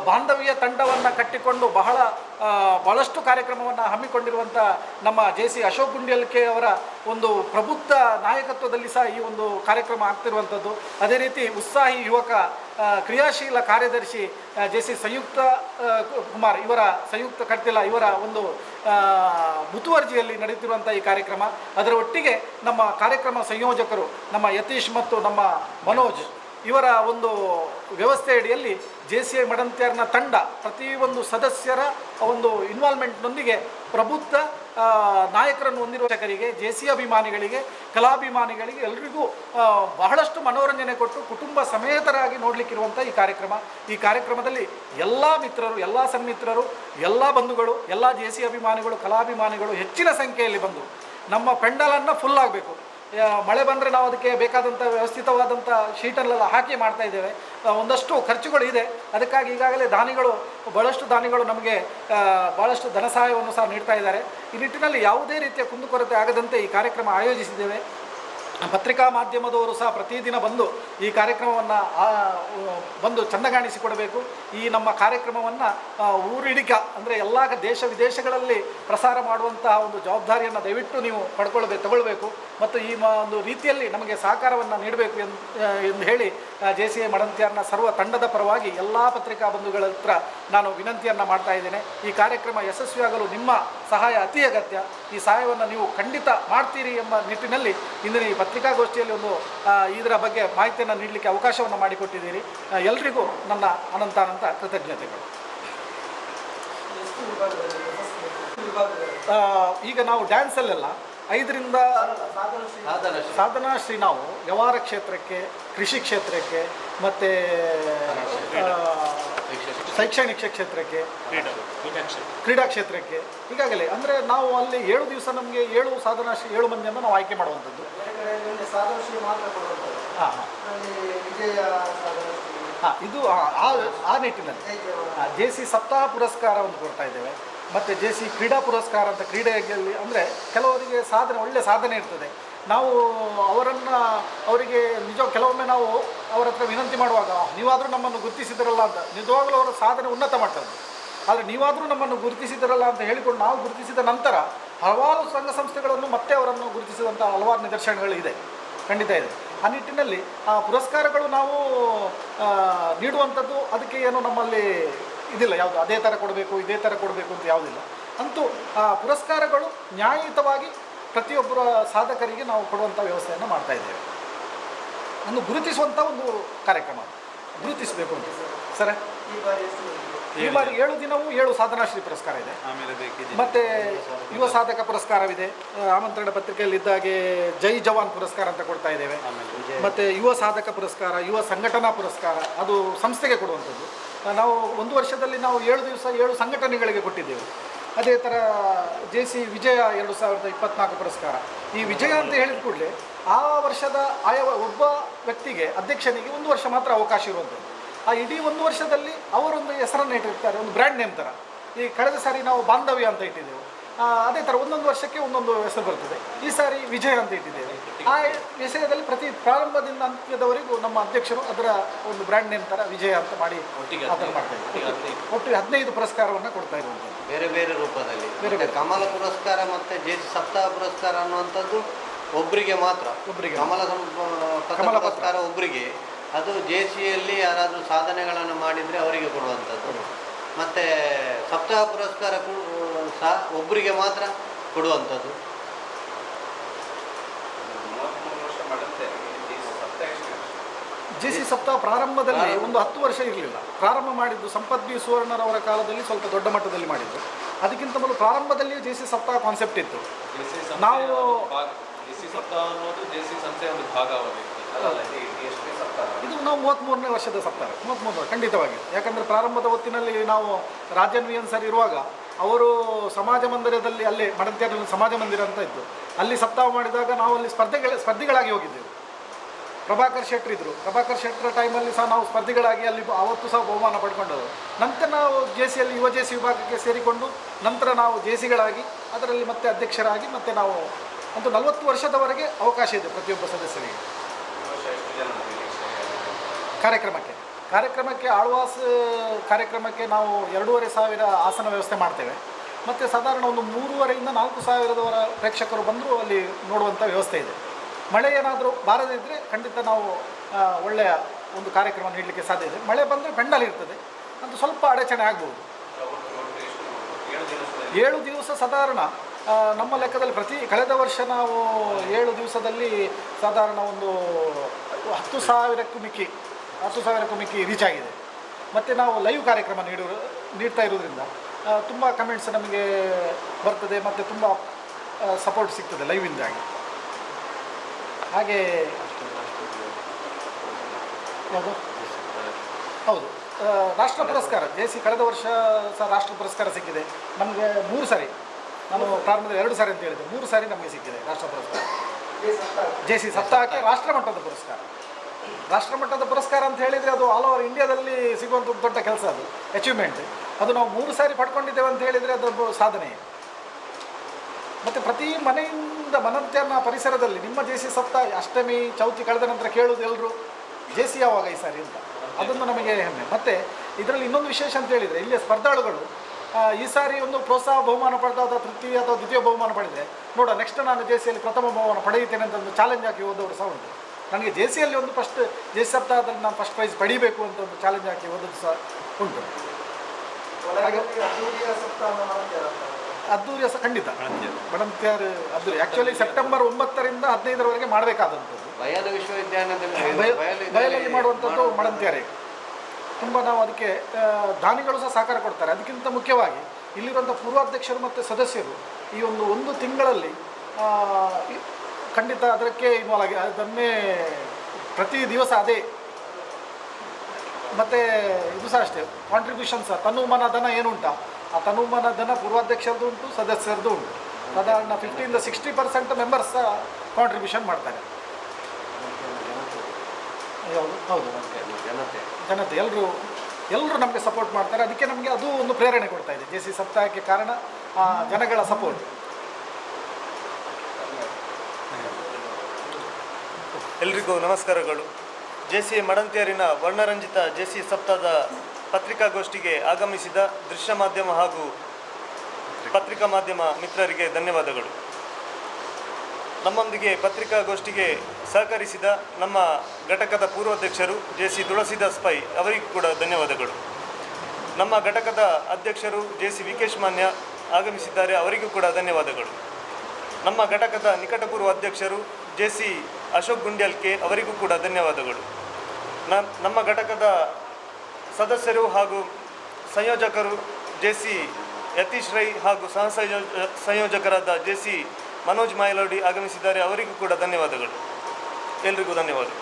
ಬಾಂಧವ್ಯ ತಂಡವನ್ನು ಕಟ್ಟಿಕೊಂಡು ಬಹಳ ಬಹಳಷ್ಟು ಕಾರ್ಯಕ್ರಮವನ್ನು ಹಮ್ಮಿಕೊಂಡಿರುವಂಥ ನಮ್ಮ ಜೆ ಸಿ ಅಶೋಕ್ ಗುಂಡ್ಯಲ್ಕೆ ಅವರ ಒಂದು ಪ್ರಬುದ್ಧ ನಾಯಕತ್ವದಲ್ಲಿ ಸಹ ಈ ಒಂದು ಕಾರ್ಯಕ್ರಮ ಆಗ್ತಿರುವಂಥದ್ದು ಅದೇ ರೀತಿ ಉತ್ಸಾಹಿ ಯುವಕ ಕ್ರಿಯಾಶೀಲ ಕಾರ್ಯದರ್ಶಿ ಜೆ ಸಿ ಸಂಯುಕ್ತ ಕುಮಾರ್ ಇವರ ಸಂಯುಕ್ತ ಕಡ್ತಿಲ ಇವರ ಒಂದು ಮುತುವರ್ಜಿಯಲ್ಲಿ ನಡೆಯುತ್ತಿರುವಂಥ ಈ ಕಾರ್ಯಕ್ರಮ. ಅದರ ಒಟ್ಟಿಗೆ ನಮ್ಮ ಕಾರ್ಯಕ್ರಮ ಸಂಯೋಜಕರು ನಮ್ಮ ಯತೀಶ್ ಮತ್ತು ನಮ್ಮ ಮನೋಜ್ ಇವರ ಒಂದು ವ್ಯವಸ್ಥೆ ಅಡಿಯಲ್ಲಿ ಜೆ ಸಿ ಐ ಮಡಂತ್ಯಾರ್ನ ತಂಡ ಪ್ರತಿಯೊಂದು ಸದಸ್ಯರ ಒಂದು ಇನ್ವಾಲ್ವ್ಮೆಂಟ್ನೊಂದಿಗೆ ಪ್ರಬುದ್ಧ ನಾಯಕರನ್ನು ಹೊಂದಿರುವ ಶಿಕ್ಷಕರಿಗೆ, ಜೆ ಸಿ ಅಭಿಮಾನಿಗಳಿಗೆ, ಕಲಾಭಿಮಾನಿಗಳಿಗೆ ಎಲ್ರಿಗೂ ಬಹಳಷ್ಟು ಮನೋರಂಜನೆ ಕೊಟ್ಟು ಕುಟುಂಬ ಸಮೇತರಾಗಿ ನೋಡಲಿಕ್ಕಿರುವಂಥ ಈ ಕಾರ್ಯಕ್ರಮ. ಈ ಕಾರ್ಯಕ್ರಮದಲ್ಲಿ ಎಲ್ಲ ಮಿತ್ರರು, ಎಲ್ಲ ಸನ್ಮಿತ್ರರು, ಎಲ್ಲ ಬಂಧುಗಳು, ಎಲ್ಲ ಜೆ ಸಿ ಅಭಿಮಾನಿಗಳು, ಕಲಾಭಿಮಾನಿಗಳು ಹೆಚ್ಚಿನ ಸಂಖ್ಯೆಯಲ್ಲಿ ಬಂದು ನಮ್ಮ ಪೆಂಡಲನ್ನು ಫುಲ್ ಆಗಬೇಕು. ಮಳೆ ಬಂದರೆ ನಾವು ಅದಕ್ಕೆ ಬೇಕಾದಂಥ ವ್ಯವಸ್ಥಿತವಾದಂಥ ಶೀಟಲ್ಲೆಲ್ಲ ಹಾಕಿ ಮಾಡ್ತಾ ಇದ್ದೇವೆ. ಒಂದಷ್ಟು ಖರ್ಚುಗಳು ಇದೆ. ಅದಕ್ಕಾಗಿ ಈಗಾಗಲೇ ದಾನಿಗಳು ಭಾಳಷ್ಟು ದಾನಿಗಳು ನಮಗೆ ಭಾಳಷ್ಟು ಧನ ಸಹಾಯವನ್ನು ಸಹ ನೀಡ್ತಾ ಇದ್ದಾರೆ. ಈ ನಿಟ್ಟಿನಲ್ಲಿ ಯಾವುದೇ ರೀತಿಯ ಕುಂದುಕೊರತೆ ಆಗದಂತೆ ಈ ಕಾರ್ಯಕ್ರಮ ಆಯೋಜಿಸಿದ್ದೇವೆ. ಪತ್ರಿಕಾ ಮಾಧ್ಯಮದವರು ಸಹ ಪ್ರತಿದಿನ ಬಂದು ಈ ಕಾರ್ಯಕ್ರಮವನ್ನು ಬಂದು ಚಂದಗಾಣಿಸಿಕೊಡಬೇಕು. ಈ ನಮ್ಮ ಕಾರ್ಯಕ್ರಮವನ್ನು ಊರಿಡಿಕ ಅಂದರೆ ಎಲ್ಲ ದೇಶ ವಿದೇಶಗಳಲ್ಲಿ ಪ್ರಸಾರ ಮಾಡುವಂತಹ ಒಂದು ಜವಾಬ್ದಾರಿಯನ್ನು ದಯವಿಟ್ಟು ನೀವು ಪಡ್ಕೊಳ್ಬೇಕು ತಗೊಳ್ಬೇಕು. ಮತ್ತು ಈ ಒಂದು ರೀತಿಯಲ್ಲಿ ನಮಗೆ ಸಹಕಾರವನ್ನು ನೀಡಬೇಕು ಎಂದು ಎಂದು ಹೇಳಿ ಜೆ ಸಿ ಎ ಮಡಂತ್ಯಾರ್ನ ಸರ್ವ ತಂಡದ ಪರವಾಗಿ ಎಲ್ಲ ಪತ್ರಿಕಾ ಬಂಧುಗಳ ಹತ್ರ ನಾನು ವಿನಂತಿಯನ್ನು ಮಾಡ್ತಾ ಇದ್ದೇನೆ. ಈ ಕಾರ್ಯಕ್ರಮ ಯಶಸ್ವಿಯಾಗಲು ನಿಮ್ಮ ಸಹಾಯ ಅತಿ ಅಗತ್ಯ. ಈ ಸಹಾಯವನ್ನು ನೀವು ಖಂಡಿತ ಮಾಡ್ತೀರಿ ಎಂಬ ನಿಟ್ಟಿನಲ್ಲಿ ಇಂದಿನ ಈ ಪತ್ರಿಕಾಗೋಷ್ಠಿಯಲ್ಲಿ ಒಂದು ಇದರ ಬಗ್ಗೆ ಮಾಹಿತಿಯನ್ನು ನೀಡಲಿಕ್ಕೆ ಅವಕಾಶವನ್ನು ಮಾಡಿಕೊಟ್ಟಿದ್ದೀರಿ. ಎಲ್ರಿಗೂ ನನ್ನ ಅನಂತ ಕೃತಜ್ಞತೆಗಳು. ಆ, ಈಗ ನಾವು ಡ್ಯಾನ್ಸಲ್ಲೆಲ್ಲ ಐದರಿಂದ ಸಾಧನಾ ಶ್ರೀ ನಾವು ವ್ಯವಹಾರ ಕ್ಷೇತ್ರಕ್ಕೆ ಕೃಷಿ ಕ್ಷೇತ್ರಕ್ಕೆ ಮತ್ತು ಶೈಕ್ಷಣಿಕ ಕ್ಷೇತ್ರಕ್ಕೆ ಕ್ರೀಡಾ ಕ್ಷೇತ್ರಕ್ಕೆ. ಈಗಾಗಲೇ ಅಂದರೆ ನಾವು ಅಲ್ಲಿ ಏಳು ದಿವಸ ನಮಗೆ ಏಳು ಸಾಧನಾ ಶ್ರೀ ಏಳು ಮಂದಿಯನ್ನು ನಾವು ಆಯ್ಕೆ ಮಾಡುವಂಥದ್ದು. ಹಾಂ ಹಾಂ. ಇದು ಆ- ಆ- ಆ ನಿಟ್ಟಿನಲ್ಲಿ. ಜೆ ಸಿ ಸಪ್ತಾಹ ಪುರಸ್ಕಾರ ಒಂದು ಕೊಡ್ತಾ ಇದ್ದೇವೆ. ಮತ್ತು ಜೆ ಸಿ ಕ್ರೀಡಾ ಪುರಸ್ಕಾರ ಅಂತ ಕ್ರೀಡೆಯಲ್ಲಿ ಅಂದರೆ ಕೆಲವರಿಗೆ ಸಾಧನೆ ಒಳ್ಳೆ ಸಾಧನೆ ಇರ್ತದೆ. ನಾವು ಅವರನ್ನು, ಅವರಿಗೆ ನಿಜ ಕೆಲವೊಮ್ಮೆ ನಾವು ಅವರ ಹತ್ರ ವಿನಂತಿ ಮಾಡುವಾಗ ನೀವಾದರೂ ನಮ್ಮನ್ನು ಗುರುತಿಸಿದ್ರಲ್ಲ ಅಂತ. ನಿಜವಾಗಲೂ ಅವರ ಸಾಧನೆ ಉನ್ನತ ಮಟ್ಟದ್ದು ಆದರೆ ನೀವಾದರೂ ನಮ್ಮನ್ನು ಗುರುತಿಸಿದ್ರಲ್ಲ ಅಂತ ಹೇಳಿಕೊಂಡು ನಾವು ಗುರುತಿಸಿದ ನಂತರ, ಹಲವಾರು ಸಂಘ ಸಂಸ್ಥೆಗಳನ್ನು ಮತ್ತೆ ಅವರನ್ನು ಗುರುತಿಸಿದಂಥ ಹಲವಾರು ನಿದರ್ಶನಗಳಿದೆ ಖಂಡಿತ ಇದೆ. ಆ ನಿಟ್ಟಿನಲ್ಲಿ ಆ ಪುರಸ್ಕಾರಗಳು ನಾವು ನೀಡುವಂಥದ್ದು ಅದಕ್ಕೆ ಏನು ನಮ್ಮಲ್ಲಿ ಇದಿಲ್ಲ. ಯಾವುದು ಅದೇ ಥರ ಕೊಡಬೇಕು, ಇದೇ ಥರ ಕೊಡಬೇಕು ಅಂತ ಯಾವುದಿಲ್ಲ. ಅಂತೂ ಆ ಪುರಸ್ಕಾರಗಳು ನ್ಯಾಯಯುತವಾಗಿ ಪ್ರತಿಯೊಬ್ಬರ ಸಾಧಕರಿಗೆ ನಾವು ಕೊಡುವಂಥ ವ್ಯವಸ್ಥೆಯನ್ನು ಮಾಡ್ತಾ ಇದ್ದೇವೆ. ಒಂದು ಗುರುತಿಸುವಂಥ ಒಂದು ಕಾರ್ಯಕ್ರಮ. ಗುರುತಿಸಬೇಕು ಅಂತ. ಸರ್? ಈ ಬಾರಿ ಏಳು ದಿನವೂ ಏಳು ಸಾಧನಾಶ್ರೀ ಪುರಸ್ಕಾರ ಇದೆ. ಮತ್ತೆ ಯುವ ಸಾಧಕ ಪುರಸ್ಕಾರವಿದೆ. ಆಮಂತ್ರಣ ಪತ್ರಿಕೆಯಲ್ಲಿ ಇದ್ದಾಗೆ ಜೈ ಜವಾನ್ ಪುರಸ್ಕಾರ ಅಂತ ಕೊಡ್ತಾ ಇದ್ದೇವೆ. ಮತ್ತೆ ಯುವ ಸಾಧಕ ಪುರಸ್ಕಾರ ಯುವ ಸಂಘಟನಾ ಪುರಸ್ಕಾರ ಅದು ಸಂಸ್ಥೆಗೆ ಕೊಡುವಂಥದ್ದು. ನಾವು ಒಂದು ವರ್ಷದಲ್ಲಿ ನಾವು ಏಳು ದಿವಸ ಏಳು ಸಂಘಟನೆಗಳಿಗೆ ಕೊಟ್ಟಿದ್ದೇವೆ. ಅದೇ ಥರ ಜೆ ಸಿ ವಿಜಯ ಎರಡು ಸಾವಿರದ ಇಪ್ಪತ್ನಾಲ್ಕು ಪುರಸ್ಕಾರ. ಈ ವಿಜಯ ಅಂತ ಹೇಳಿದ ಕೂಡಲೇ ಆ ವರ್ಷದ ಆಯಾ ಒಬ್ಬ ವ್ಯಕ್ತಿಗೆ ಅಧ್ಯಕ್ಷನಿಗೆ ಒಂದು ವರ್ಷ ಮಾತ್ರ ಅವಕಾಶ ಇರುವಂಥದ್ದು. ಆ ಇಡೀ ಒಂದು ವರ್ಷದಲ್ಲಿ ಅವರೊಂದು ಹೆಸರನ್ನು ಇಟ್ಟಿರ್ತಾರೆ, ಒಂದು ಬ್ರ್ಯಾಂಡ್ ನೇಮ್ ಥರ ಈ ಕಳೆದ ಸಾರಿ ನಾವು ಬಾಂಧವ್ಯ ಅಂತ ಇಟ್ಟಿದ್ದೆವು. ಅದೇ ಥರ ಒಂದೊಂದು ವರ್ಷಕ್ಕೆ ಒಂದೊಂದು ಹೆಸರು ಬರ್ತದೆ. ಈ ಸಾರಿ ವಿಜಯ ಅಂತ ಇಟ್ಟಿದ್ದೇವೆ. ಆ ವಿಷಯದಲ್ಲಿ ಪ್ರತಿ ಪ್ರಾರಂಭದಿಂದ ಅಂತ್ಯದವರೆಗೂ ನಮ್ಮ ಅಧ್ಯಕ್ಷರು ಅದರ ಒಂದು ಬ್ರ್ಯಾಂಡ್ ನೇಮ್ ಥರ ವಿಜಯ ಅಂತ ಮಾಡಿ ಮಾಡ್ತಾ ಒಟ್ಟು ಹದಿನೈದು. ಪುರಸ್ಕಾರವನ್ನು ಕೊಡ್ತಾ ಇರುವಂಥದ್ದು ಬೇರೆ ಬೇರೆ ರೂಪದಲ್ಲಿ. ಬೇರೆ ಕಮಲ ಪುರಸ್ಕಾರ ಮತ್ತೆ ಜೆ ಸಪ್ತಾಹ ಪುರಸ್ಕಾರ ಅನ್ನುವಂಥದ್ದು ಒಬ್ಬರಿಗೆ ಮಾತ್ರ. ಒಬ್ಬರಿಗೆ ಕಮಲ ಕಮಲ. ಪುರಸ್ಕಾರ ಒಬ್ಬರಿಗೆ ಅದು ಜೆ ಸಿಯಲ್ಲಿ ಯಾರಾದರೂ ಸಾಧನೆಗಳನ್ನು ಮಾಡಿದರೆ ಅವರಿಗೆ ಕೊಡುವಂಥದ್ದು. ಮತ್ತೆ ಸಪ್ತಾಹ ಪುರಸ್ಕಾರ ಸಹ ಒಬ್ಬರಿಗೆ ಮಾತ್ರ ಕೊಡುವಂಥದ್ದು. ಜಿ ಸಿ ಸಪ್ತಾಹ ಪ್ರಾರಂಭದಲ್ಲಿ ಒಂದು ಹತ್ತು ವರ್ಷ ಇರಲಿಲ್ಲ. ಪ್ರಾರಂಭ ಮಾಡಿದ್ದು ಸಂಪತ್ ಬಿ ಸುವರ್ಣರವರ ಕಾಲದಲ್ಲಿ ಸ್ವಲ್ಪ ದೊಡ್ಡ ಮಟ್ಟದಲ್ಲಿ ಮಾಡಿದ್ದು ಅದಕ್ಕಿಂತ ಮೊದಲು ಪ್ರಾರಂಭದಲ್ಲಿಯೂ ಜೆ ಸಿ ಸಪ್ತಾಹ ಕಾನ್ಸೆಪ್ಟ್ ಇತ್ತು. ನಾವು ಜೆಸಿ ಸಪ್ತಾಹ ಅನ್ನೋದು ಜೆಸಿ ಸಂಸ್ಥೆಯ ಒಂದು ಭಾಗವಾಗಿತ್ತು ಇದು ನಾವು ಮೂವತ್ತ್ಮೂರನೇ ವರ್ಷದ ಸಪ್ತಾಹ, ಮೂವತ್ತ್ಮೂರು ಖಂಡಿತವಾಗಿ. ಯಾಕಂದರೆ ಪ್ರಾರಂಭದ ಹೊತ್ತಿನಲ್ಲಿ ನಾವು ರಾಜನ್ವಿಯನ್ ಸರ್ ಇರುವಾಗ ಅವರು ಸಮಾಜ ಮಂದಿರದಲ್ಲಿ ಅಲ್ಲೇ ಮಡಂತ್ಯದಲ್ಲಿ ಸಮಾಜ ಮಂದಿರ ಅಂತ ಇತ್ತು. ಅಲ್ಲಿ ಸಪ್ತಾಹ ಮಾಡಿದಾಗ ನಾವು ಅಲ್ಲಿ ಸ್ಪರ್ಧೆಗಳ, ಸ್ಪರ್ಧಿಗಳಾಗಿ ಹೋಗಿದ್ದೆವು. ಪ್ರಭಾಕರ್ ಶೆಟ್ಟರ್ ಇದ್ದರು ಪ್ರಭಾಕರ್ ಶೆಟ್ರ ಟೈಮಲ್ಲಿ ಸಹ ನಾವು ಸ್ಪರ್ಧಿಗಳಾಗಿ ಅಲ್ಲಿ ಅವತ್ತು ಸಹ ಬಹುಮಾನ ಪಡ್ಕೊಂಡವರು. ನಂತರ ನಾವು ಜೆ ಸಿಯಲ್ಲಿ, ಯುವ ಜೆ ಸಿ ವಿಭಾಗಕ್ಕೆ ಸೇರಿಕೊಂಡು ನಂತರ ನಾವು ಜೆ ಸಿಗಳಾಗಿ, ಅದರಲ್ಲಿ ಮತ್ತೆ ಅಧ್ಯಕ್ಷರಾಗಿ ಮತ್ತೆ ನಾವು ಅಂತೂ ನಲವತ್ತು ವರ್ಷದವರೆಗೆ ಅವಕಾಶ ಇದೆ ಪ್ರತಿಯೊಬ್ಬ ಸದಸ್ಯರಿಗೆ ಕಾರ್ಯಕ್ರಮಕ್ಕೆ. ಕಾರ್ಯಕ್ರಮಕ್ಕೆ ಆಳ್ವಾಸ್, ಕಾರ್ಯಕ್ರಮಕ್ಕೆ ನಾವು ಎರಡೂವರೆ ಸಾವಿರ ಆಸನ ವ್ಯವಸ್ಥೆ ಮಾಡ್ತೇವೆ. ಮತ್ತು ಸಾಧಾರಣ ಒಂದು ಮೂರುವರೆಯಿಂದ ನಾಲ್ಕು ಸಾವಿರದವರ ಪ್ರೇಕ್ಷಕರು ಬಂದರೂ ಅಲ್ಲಿ ನೋಡುವಂಥ ವ್ಯವಸ್ಥೆ ಇದೆ. ಮಳೆ ಏನಾದರೂ ಬಾರದಿದ್ದರೆ ಖಂಡಿತ ನಾವು ಒಳ್ಳೆಯ ಒಂದು ಕಾರ್ಯಕ್ರಮ ನೀಡಲಿಕ್ಕೆ ಸಾಧ್ಯ ಇದೆ. ಮಳೆ ಬಂದರೆ ಬೆಂಡಲ್ ಇರ್ತದೆ. ಅದು ಸ್ವಲ್ಪ ಅಡಚಣೆ ಆಗ್ಬೋದು. ಏಳು ದಿವಸ ಸಾಧಾರಣ. ನಮ್ಮ ಲೆಕ್ಕದಲ್ಲಿ ಪ್ರತಿ ಕಳೆದ ವರ್ಷ ನಾವು ಏಳು ದಿವಸದಲ್ಲಿ ಸಾಧಾರಣ ಒಂದು ಹತ್ತು ಸಾವಿರಕ್ಕೂ ಮಿಕ್ಕಿ, ಹತ್ತು ಸಾವಿರಕ್ಕೂ ಮಿಕ್ಕಿ ರೀಚ್ ಆಗಿದೆ. ಮತ್ತು ನಾವು ಲೈವ್ ಕಾರ್ಯಕ್ರಮ ನೀಡು, ನೀಡ್ತಾ ಇರೋದ್ರಿಂದ ತುಂಬ ಕಮೆಂಟ್ಸ್ ನಮಗೆ ಬರ್ತದೆ ಮತ್ತು ತುಂಬ ಸಪೋರ್ಟ್ ಸಿಗ್ತದೆ ಲೈವಿಂದಾಗಿ ಹಾಗೆ ಯಾವುದು? ಹೌದು. ರಾಷ್ಟ್ರ ಪುರಸ್ಕಾರ, ಜೆ ಸಿ ಕಳೆದ ವರ್ಷ ಸಹ ರಾಷ್ಟ್ರ ಪುರಸ್ಕಾರ ಸಿಕ್ಕಿದೆ. ನಮಗೆ ಮೂರು ಸಾರಿ. ನಾನು ಪ್ರಾರಂಭದಲ್ಲಿ ಎರಡು ಸಾರಿ ಅಂತ ಹೇಳಿದ್ದೆ. ಮೂರು ಸಾರಿ ನಮಗೆ ಸಿಕ್ಕಿದೆ ರಾಷ್ಟ್ರ ಪುರಸ್ಕಾರ. ಜೆ ಸಿ ಸಪ್ತಾಹಕ್ಕೆ ರಾಷ್ಟ್ರಮಟ್ಟದ ಪುರಸ್ಕಾರ. ರಾಷ್ಟ್ರಮಟ್ಟದ ಪುರಸ್ಕಾರ ಅಂತ ಹೇಳಿದರೆ ಅದು ಆಲ್ ಓವರ್ ಇಂಡಿಯಾದಲ್ಲಿ ಸಿಗುವಂಥ ದೊಡ್ಡ ಕೆಲಸ ಅದು ಅಚೀವ್ಮೆಂಟ್ ಅದು ನಾವು ಮೂರು ಸಾರಿ ಪಡ್ಕೊಂಡಿದ್ದೇವೆ ಅಂತ ಹೇಳಿದರೆ ಅದೊಬ್ಬ ಸಾಧನೆ. ಮತ್ತು ಪ್ರತಿ ಮನೆಯಿಂದ ಮನಂತ್ಯನ ಪರಿಸರದಲ್ಲಿ ನಿಮ್ಮ ಜೆ ಸಿ ಸಪ್ತಾಹ ಅಷ್ಟಮಿ, ಚೌತಿ ಕಳೆದ ನಂತರ ಕೇಳೋದು ಎಲ್ಲರೂ ಜೆ ಸಿ ಯಾವಾಗ ಈ ಸಾರಿ ಅಂತ. ಅದೊಂದು ನಮಗೆ ಹೆಮ್ಮೆ. ಮತ್ತು ಇದರಲ್ಲಿ ಇನ್ನೊಂದು ವಿಶೇಷ ಅಂತ ಹೇಳಿದರೆ, ಇಲ್ಲಿಯ ಸ್ಪರ್ಧಾಳುಗಳು ಈ ಸಾರಿ ಒಂದು ಪ್ರೋತ್ಸಾಹ ಬಹುಮಾನ ಪಡೆದ ಅಥವಾ ತೃತೀಯ ಅಥವಾ ದ್ವಿತೀಯ ಬಹುಮಾನ ಪಡೆದರೆ ನೋಡ ನೆಕ್ಸ್ಟ್ ನಾನು ಜೆ ಸಿಯಲ್ಲಿ ಪ್ರಥಮ ಬಹುಮಾನ ಪಡೆಯುತ್ತೇನೆ ಅಂತ ಒಂದು ಚಾಲೆಂಜ್ ಹಾಕಿ ಹೋದವರು ಸಹ ಉಂಟು. ನನಗೆ ಜೆ ಸಿಯಲ್ಲಿ ಒಂದು ಫಸ್ಟ್ ಜೆ ಸಿ ಸಪ್ತಾಹದಲ್ಲಿ ನಾನು ಫಸ್ಟ್ ಪ್ರೈಸ್ ಪಡಿಬೇಕು ಅಂತ ಒಂದು ಚಾಲೆಂಜ್ ಹಾಕಿ ಹೋದದ್ದು ಸಹ ಉಂಟು. ಅದ್ದೂರಿಯ ಸಹ ಖಂಡಿತ. ಮಡಂತ್ಯಾರು ಅದ್ದೂರಿ. ಆ್ಯಕ್ಚುಲಿ ಸೆಪ್ಟೆಂಬರ್ ಒಂಬತ್ತರಿಂದ ಹದಿನೈದರವರೆಗೆ ಮಾಡಬೇಕಾದಂಥದ್ದು. ಬಯಲು ವಿಶ್ವವಿದ್ಯಾಲಯದಲ್ಲಿ ಬಯ- ಬಯಲು ಬಯಲಲ್ಲಿ ಮಾಡುವಂಥದ್ದು ಮಡಂತ್ಯಾರೆ ತುಂಬ ನಾವು ಅದಕ್ಕೆ ದಾನಿಗಳು ಸಹ ಸಹಕಾರ ಕೊಡ್ತಾರೆ. ಅದಕ್ಕಿಂತ ಮುಖ್ಯವಾಗಿ ಇಲ್ಲಿರುವಂಥ ಪೂರ್ವಾಧ್ಯಕ್ಷರು ಮತ್ತು ಸದಸ್ಯರು ಈ ಒಂದು ಒಂದು ತಿಂಗಳಲ್ಲಿ ಖಂಡಿತ ಅದಕ್ಕೆ ಇನ್ವಾಲ್ ಆಗಿ ಅದನ್ನೇ ಪ್ರತಿ ದಿವಸ ಅದೇ ಮತ್ತು ಇದು ಸಹ ಅಷ್ಟೇ ಕಾಂಟ್ರಿಬ್ಯೂಷನ್ ಸಹ. ತನುಮಾನ ಧನ ಏನುಂಟ? ಆ ತನುಮಾನ ಧನ ಪೂರ್ವಾಧ್ಯಕ್ಷರದ್ದು ಉಂಟು ಸದಸ್ಯರದ್ದು ಉಂಟು. ಸಾಧಾರಣ ಫಿಫ್ಟಿಯಿಂದ ಸಿಕ್ಸ್ಟಿ ಪರ್ಸೆಂಟ್ ಮೆಂಬರ್ಸ್ ಸಹ ಕಾಂಟ್ರಿಬ್ಯೂಷನ್ ಮಾಡ್ತಾರೆ. ಹೌದು ಹೌದು. ಜನತೆ ಜನತೆ ಎಲ್ಲರೂ ಎಲ್ಲರೂ ನಮಗೆ ಸಪೋರ್ಟ್ ಮಾಡ್ತಾರೆ. ಅದಕ್ಕೆ ನಮಗೆ ಅದು ಒಂದು ಪ್ರೇರಣೆ ಕೊಡ್ತಾ ಇದೆ. ಜೆ ಸಿ ಸಪ್ತಾಹಕ್ಕೆ ಕಾರಣ, ಆ ಜನಗಳ ಸಪೋರ್ಟ್ ಎಲ್ರಿಗೂ ನಮಸ್ಕಾರಗಳು. ಜೆ ಸಿ ಮಡಂತಿಯರಿನ ವರ್ಣರಂಜಿತ ಜೆ ಸಿ ಸಪ್ತಾಹದ ಪತ್ರಿಕಾಗೋಷ್ಠಿಗೆ ಆಗಮಿಸಿದ ದೃಶ್ಯ ಮಾಧ್ಯಮ ಹಾಗೂ ಪತ್ರಿಕಾ ಮಾಧ್ಯಮ ಮಿತ್ರರಿಗೆ ಧನ್ಯವಾದಗಳು. ನಮ್ಮೊಂದಿಗೆ ಪತ್ರಿಕಾಗೋಷ್ಠಿಗೆ ಸಹಕರಿಸಿದ ನಮ್ಮ ಘಟಕದ ಪೂರ್ವಾಧ್ಯಕ್ಷರು ಜೆ ಸಿ ತುಳಸಿದಾಸ್ ಪೈ ಅವರಿಗೂ ಕೂಡ ಧನ್ಯವಾದಗಳು. ನಮ್ಮ ಘಟಕದ ಅಧ್ಯಕ್ಷರು ಜೆ ಸಿ ವಿಕೇಶ್ ಮಾನ್ಯ ಆಗಮಿಸಿದ್ದಾರೆ, ಅವರಿಗೂ ಕೂಡ ಧನ್ಯವಾದಗಳು. ನಮ್ಮ ಘಟಕದ ನಿಕಟಪೂರ್ವ ಅಧ್ಯಕ್ಷರು ಜೆ ಸಿ ಅಶೋಕ್ ಗುಂಡ್ಯಾಲ್ಕೆ ಅವರಿಗೂ ಕೂಡ ಧನ್ಯವಾದಗಳು. ನಮ್ಮ ಘಟಕದ ಸದಸ್ಯರು ಹಾಗೂ ಸಂಯೋಜಕರು ಜೆ ಸಿ ಯತೀಶ್ ರೈ ಹಾಗೂ ಸಹ ಸಂಯೋಜಕರಾದ ಜೆ ಸಿ ಮನೋಜ್ ಮಾಯಲೋಡಿ ಆಗಮಿಸಿದ್ದಾರೆ, ಅವರಿಗೂ ಕೂಡ ಧನ್ಯವಾದಗಳು. ಎಲ್ರಿಗೂ ಧನ್ಯವಾದಗಳು.